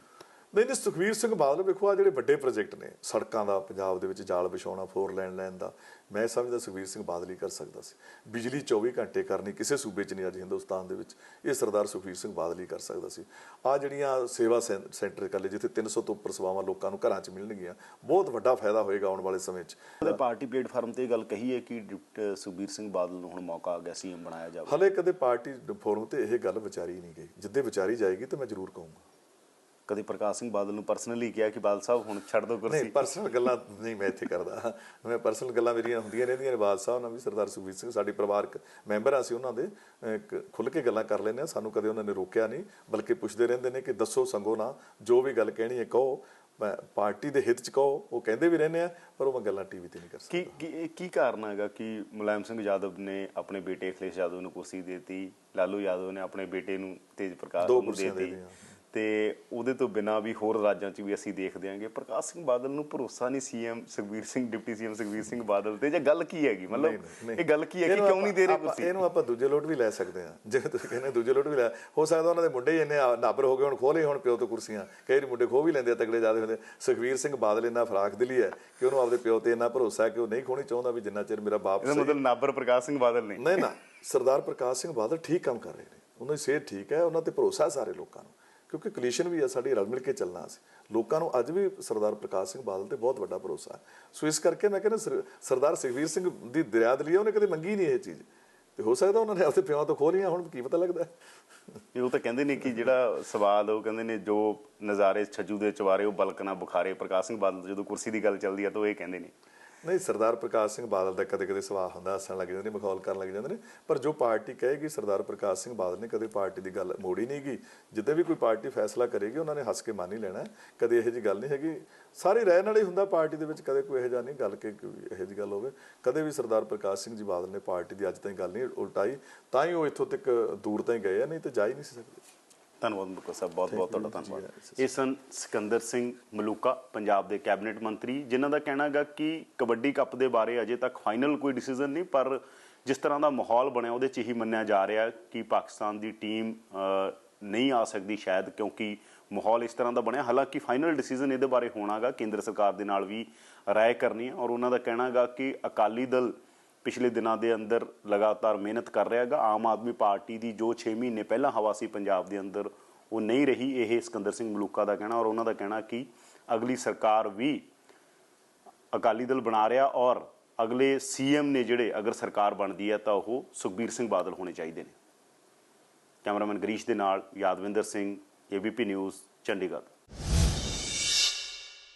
ਨਹੀਂ ਨਹੀਂ ਸੁਖਵੀਰ ਸਿੰਘ ਬਾਦਲ ਵੇਖੋ ਆ ਜਿਹੜੇ ਵੱਡੇ ਪ੍ਰੋਜੈਕਟ ਨੇ ਸੜਕਾਂ ਦਾ ਪੰਜਾਬ ਦੇ ਵਿੱਚ ਜਾਲ ਵਿਛਾਉਣਾ ਫੋਰ ਲੈਨ ਲੈਣ ਦਾ ਮੈਂ ਸਮਝਦਾ ਸੁਖਵੀਰ ਸਿੰਘ ਬਾਦਲ ਹੀ ਕਰ ਸਕਦਾ ਸੀ। ਬਿਜਲੀ 24 ਘੰਟੇ ਕਰਨੀ ਕਿਸੇ ਸੂਬੇ 'ਚ ਨਹੀਂ ਅੱਜ ਹਿੰਦੁਸਤਾਨ ਦੇ ਵਿੱਚ ਇਹ ਸਰਦਾਰ ਸੁਖਵੀਰ ਸਿੰਘ ਬਾਦਲ ਹੀ ਕਰ ਸਕਦਾ ਸੀ। ਆ ਜਿਹੜੀਆਂ ਸੇਵਾ ਸੈਂ- ਸੈਂਟਰ ਕਰ ਲਏ ਜਿੱਥੇ 300 ਤੋਂ ਉੱਪਰ ਸੇਵਾਵਾਂ ਲੋਕਾਂ ਨੂੰ ਘਰਾਂ 'ਚ ਮਿਲਣਗੀਆਂ ਬਹੁਤ ਵੱਡਾ ਫਾਇਦਾ ਹੋਏਗਾ ਆਉਣ ਵਾਲੇ ਸਮੇਂ 'ਚ। ਉਹਦੇ ਪਾਰਟੀ ਪਲੇਟਫਾਰਮ ਤੇ ਇਹ ਗੱਲ ਕਹੀ ਹੈ ਕਿ ਡਿਪਟ ਸੁਖਬੀਰ ਸਿੰਘ ਬਾਦਲ ਨੂੰ ਹੁਣ ਮੌਕਾ ਆ ਗਿਆ ਸੀਐਮ ਬਣਾਇਆ ਜਾਵੇ। ਹਲੇ ਕਦੇ ਪਾਰਟੀ ਫੋਰਮ ਤੇ ਇਹ ਗੱਲ ਵਿਚਾਰੀ ਨਹੀਂ ਗਈ। ਜਿੱਦੇ ਵਿਚਾਰੀ ਜਾਏਗੀ ਤਾਂ ਮੈਂ ਜ਼ਰੂਰ ਕਹੂੰਗਾ। ਕਦੇ ਪ੍ਰਕਾਸ਼ ਸਿੰਘ ਬਾਦਲ ਨੂੰ ਪਰਸਨਲੀ ਕਿਹਾ ਕਿ ਬਾਦਲ ਸਾਹਿਬ ਹੁਣ ਛੱਡ ਦਿਓ ਕੁਰਸੀ। ਨਹੀਂ ਪਰਸਨਲ ਗੱਲਾਂ ਨਹੀਂ ਮੈਂ ਇੱਥੇ ਕਰਦਾ। ਮੈਂ ਪਰਸਨਲ ਗੱਲਾਂ ਮੇਰੀਆਂ ਹੁੰਦੀਆਂ ਰਹਿੰਦੀਆਂ ਨੇ। ਬਾਦ ਸਾਹਿਬ ਨਾਲ ਵੀ ਸਰਦਾਰ ਸੁਖਬੀਰ ਸਿੰਘ ਸਾਡੀ ਪਰਿਵਾਰਕ ਮੈਂਬਰ ਆ ਸੀ ਉਹਨਾਂ ਦੇ ਖੁੱਲ੍ਹ ਕੇ ਗੱਲਾਂ ਕਰ ਲੈਂਦੇ ਆ ਸਾਨੂੰ ਕਦੇ ਉਹਨਾਂ ਨੇ ਰੋਕਿਆ ਨਹੀਂ ਬਲਕਿ ਪੁੱਛਦੇ ਰਹਿੰਦੇ ਨੇ ਕਿ ਦੱਸੋ ਸੰਗੋ ਨਾ ਜੋ ਵੀ ਗੱਲ ਕਹਿਣੀ ਹੈ ਕਹੋ। ਪਾਰਟੀ ਦੇ ਹਿੱਤ ਚ ਕਹੋ ਉਹ ਕਹਿੰਦੇ ਵੀ ਰਹਿੰਦੇ ਆ ਪਰ ਉਹ ਮੈਂ ਗੱਲਾਂ ਟੀਵੀ ਤੇ ਨਹੀਂ ਕਰ ਸਕਦਾ। ਕੀ ਕੀ ਕਾਰਨ ਹੈਗਾ ਕਿ ਮੁਲਾਇਮ ਸਿੰਘ ਯਾਦਵ ਨੇ ਆਪਣੇ ਬੇਟੇ ਅਖਿਲੇਸ਼ ਯਾਦਵ ਨੂੰ ਕੁਰਸੀ ਦੇਤੀ ਲਾਲੂ ਯਾਦਵ ਨੇ ਆਪਣੇ ਬੇਟੇ ਨੂੰ ਤੇਜ ਪ੍ਰਕਾਸ਼ ਦੋ ਨੂੰ ਦੇਤੀ। ਤੇ ਉਹਦੇ ਤੋਂ ਬਿਨਾ ਵੀ ਹੋਰ ਰਾਜਾਂ 'ਚ ਵੀ ਅਸੀਂ ਦੇਖਦੇ ਆਂਗੇ ਪ੍ਰਕਾਸ਼ ਸਿੰਘ ਬਾਦਲ ਨੂੰ ਭਰੋਸਾ ਨਹੀਂ CM Sukhbir Singh deputy CM Sukhbir Singh Badal ਤੇ ਜੇ ਗੱਲ ਕੀ ਹੈਗੀ? ਮਤਲਬ। ਇਹ ਗੱਲ ਕੀ ਹੈ ਕਿ ਕਿਉਂ ਨਹੀਂ ਦੇ ਰਹੇ ਕੁਰਸੀ ਇਹਨੂੰ ਆਪਾਂ ਦੂਜੇ ਲੋਟ ਵੀ ਲੈ ਸਕਦੇ ਆ ਜਿਵੇਂ ਤੁਸੀਂ ਕਹਿੰਦੇ ਦੂਜੇ ਲੋਟ ਵੀ ਲੈ ਹੋ ਸਕਦਾ ਉਹਨਾਂ ਦੇ ਮੁੰਡੇ ਇੰਨੇ ਨਾਬਰ ਹੋ ਗਏ ਹੁਣ ਖੋਲੇ ਹੁਣ ਪਿਓ ਤੋਂ ਕੁਰਸੀਆਂ। ਕਈ ਵਾਰੀ ਮੁੰਡੇ ਖੋ ਵੀ ਲੈਂਦੇ ਆ ਤਗੜੇ ਜਿਆਦੇ ਹੁੰਦੇ ਸੁਖਵੀਰ ਸਿੰਘ ਬਾਦਲ ਇੰਨਾ ਫਰਾਕ ਦਿਲੀ ਹੈ ਕਿ ਉਹਨੂੰ ਆਪਦੇ ਪਿਓ ਤੇ ਇੰਨਾ ਭਰੋਸਾ ਹੈ ਕਿ ਉਹ ਨਹੀਂ ਖੋਣੀ ਚਾਹੁੰਦਾ ਵੀ ਜਿੰਨਾ ਚਿਰ ਮੇਰਾ ਬਾਪ ਸਹੀ ਮਤਲਬ ਨਾਬਰ ਪ੍ਰਕਾਸ਼ ਸਿੰਘ ਬਾਦਲ ਨੇ ਨਹੀਂ ਨਾ। ਸਰਦਾਰ ਪ੍ਰਕਾਸ਼ ਸਿੰਘ ਬਾਦਲ ਠੀਕ ਕੰਮ ਕਰ ਰਹੇ ਨੇ। ਉਹਨਾਂ ਦੀ ਸਿਹਤ ਠੀਕ ਹੈ ਉਹਨਾਂ ਤੇ ਭਰੋਸਾ ਹੈ ਸਾਰੇ ਲੋਕਾਂ ਨੂੰ। ਕਿਉਂਕਿ ਕਲੀਸ਼ਨ ਵੀ ਆ ਸਾਡੀ ਰਲ ਮਿਲ ਕੇ ਚੱਲਣਾ ਸੀ। ਲੋਕਾਂ ਨੂੰ ਅੱਜ ਵੀ ਸਰਦਾਰ ਪ੍ਰਕਾਸ਼ ਸਿੰਘ ਬਾਦਲ ਤੇ ਬਹੁਤ ਵੱਡਾ ਭਰੋਸਾ ਹੈ। ਸੋ ਇਸ ਕਰਕੇ ਮੈਂ ਕਹਿੰਦਾ ਸਰ- ਸਰਦਾਰ ਸੁਖਵੀਰ ਸਿੰਘ ਦੀ ਦਰਿਆਦਲੀ ਹੈ ਉਹਨੇ ਕਦੇ ਮੰਗੀ ਨਹੀਂ ਇਹ ਚੀਜ਼। ਤੇ ਹੋ ਸਕਦਾ ਉਹਨਾਂ ਨੇ ਆਪਦੇ ਪਿਓ ਤੋਂ ਖੋਹ ਲਈਆਂ, ਹੁਣ ਕੀ ਪਤਾ ਲੱਗਦਾ। ਉਹ ਤਾਂ ਕਹਿੰਦੇ ਨੇ ਕਿ ਜਿਹੜਾ ਸਵਾਲ ਉਹ ਕਹਿੰਦੇ ਨੇ ਜੋ ਨਜ਼ਾਰੇ ਛੱਜੂ ਦੇ ਚਵਾਰੇ ਉਹ ਬਲਕਨਾ ਬੁਖਾਰੇ। ਪ੍ਰਕਾਸ਼ ਸਿੰਘ ਬਾਦਲ ਜਦੋਂ ਕੁਰਸੀ ਦੀ ਗੱਲ ਚੱਲਦੀ ਆ ਤਾਂ ਉਹ ਇਹ ਕਹਿੰਦੇ ਨੇ। ਨਹੀਂ, ਸਰਦਾਰ ਪ੍ਰਕਾਸ਼ ਸਿੰਘ ਬਾਦਲ ਦਾ ਕਦੇ ਕਦੇ ਸਵਾਲ ਹੁੰਦਾ, ਹੱਸਣ ਲੱਗ ਜਾਂਦੇ ਨੇ, ਮਖੌਲ ਕਰਨ ਲੱਗ ਜਾਂਦੇ ਨੇ, ਪਰ ਜੋ ਪਾਰਟੀ ਕਹੇਗੀ, ਸਰਦਾਰ ਪ੍ਰਕਾਸ਼ ਸਿੰਘ ਬਾਦਲ ਨੇ ਕਦੇ ਪਾਰਟੀ ਦੀ ਗੱਲ ਮੋੜੀ ਨਹੀਂ ਗਈ। ਜਿੱਦੇ ਵੀ ਕੋਈ ਪਾਰਟੀ ਫੈਸਲਾ ਕਰੇਗੀ, ਉਹਨਾਂ ਨੇ ਹੱਸ ਕੇ ਮੰਨ ਹੀ ਲੈਣਾ ਕਦੇ ਇਹੋ ਜੀ ਗੱਲ ਨਹੀਂ ਹੈਗੀ। ਸਾਰੇ ਰਹਿਣ ਵਾਲੇ ਹੀ ਹੁੰਦਾ ਪਾਰਟੀ ਦੇ ਵਿੱਚ, ਕਦੇ ਕੋਈ ਇਹੋ ਜਿਹਾ ਨਹੀਂ ਗੱਲ ਕਿ ਇਹੋ ਜੀ ਗੱਲ ਹੋਵੇ। ਕਦੇ ਵੀ ਸਰਦਾਰ ਪ੍ਰਕਾਸ਼ ਸਿੰਘ ਜੀ ਬਾਦਲ ਨੇ ਪਾਰਟੀ ਦੀ ਅੱਜ ਤਾਈਂ ਗੱਲ ਨਹੀਂ ਉਲਟਾਈ ਤਾਂ ਹੀ ਉਹ ਇੱਥੋਂ ਤੱਕ ਦੂਰ ਤਾਈਂ ਗਏ ਆ, ਨਹੀਂ ਤਾਂ ਜਾ ਹੀ ਨਹੀਂ ਸੀ ਸਕਦੇ। ਧੰਨਵਾਦ ਮੁਕਾ ਸਾਹਿਬ ਬਹੁਤ ਬਹੁਤ ਤੁਹਾਡਾ ਧੰਨਵਾਦ। ਇਹ ਸਨ ਸਿਕੰਦਰ ਸਿੰਘ ਮਲੂਕਾ ਪੰਜਾਬ ਦੇ ਕੈਬਨਿਟ ਮੰਤਰੀ ਜਿਨ੍ਹਾਂ ਦਾ ਕਹਿਣਾ ਹੈਗਾ ਕਿ ਕਬੱਡੀ ਕੱਪ ਦੇ ਬਾਰੇ ਅਜੇ ਤੱਕ ਫਾਈਨਲ ਕੋਈ ਡਿਸੀਜਨ ਨਹੀਂ ਪਰ ਜਿਸ ਤਰ੍ਹਾਂ ਦਾ ਮਾਹੌਲ ਬਣਿਆ ਉਹਦੇ 'ਚ ਹੀ ਮੰਨਿਆ ਜਾ ਰਿਹਾ ਕਿ ਪਾਕਿਸਤਾਨ ਦੀ ਟੀਮ ਨਹੀਂ ਆ ਸਕਦੀ ਸ਼ਾਇਦ ਕਿਉਂਕਿ ਮਾਹੌਲ ਇਸ ਤਰ੍ਹਾਂ ਦਾ ਬਣਿਆ ਹਾਲਾਂਕਿ ਫਾਈਨਲ ਡਿਸੀਜਨ ਇਹਦੇ ਬਾਰੇ ਹੋਣਾਗਾ ਕੇਂਦਰ ਸਰਕਾਰ ਦੇ ਨਾਲ ਵੀ ਰਾਏ ਕਰਨੀ ਹੈ ਔਰ ਉਹਨਾਂ ਦਾ ਕਹਿਣਾ ਹੈਗਾ ਕਿ ਅਕਾਲੀ ਦਲ ਪਿਛਲੇ ਦਿਨਾਂ ਦੇ ਅੰਦਰ ਲਗਾਤਾਰ ਮਿਹਨਤ ਕਰ ਰਿਹਾ ਹੈਗਾ। ਆਮ ਆਦਮੀ ਪਾਰਟੀ ਦੀ ਜੋ 6 ਮਹੀਨੇ ਪਹਿਲਾਂ ਹਵਾ ਸੀ ਪੰਜਾਬ ਦੇ ਅੰਦਰ, ਉਹ ਨਹੀਂ ਰਹੀ। ਇਹ ਸਿਕੰਦਰ ਸਿੰਘ ਮਲੂਕਾ ਦਾ ਕਹਿਣਾ ਔਰ ਉਹਨਾਂ ਦਾ ਕਹਿਣਾ ਕਿ ਅਗਲੀ ਸਰਕਾਰ ਵੀ ਅਕਾਲੀ ਦਲ ਬਣਾ ਰਿਹਾ ਔਰ ਅਗਲੇ ਸੀਐਮ ਨੇ ਜਿਹੜੇ ਅਗਰ ਸਰਕਾਰ ਬਣਦੀ ਹੈ ਤਾਂ ਉਹ ਸੁਖਬੀਰ ਸਿੰਘ ਬਾਦਲ ਹੋਣੇ ਚਾਹੀਦੇ ਨੇ। ਕੈਮਰਾਮੈਨ ਗਰੀਸ਼ ਦੇ ਨਾਲ ਯਾਦਵਿੰਦਰ ਸਿੰਘ ਏਬੀਪੀ ਨਿਊਜ਼ ਚੰਡੀਗੜ੍ਹ।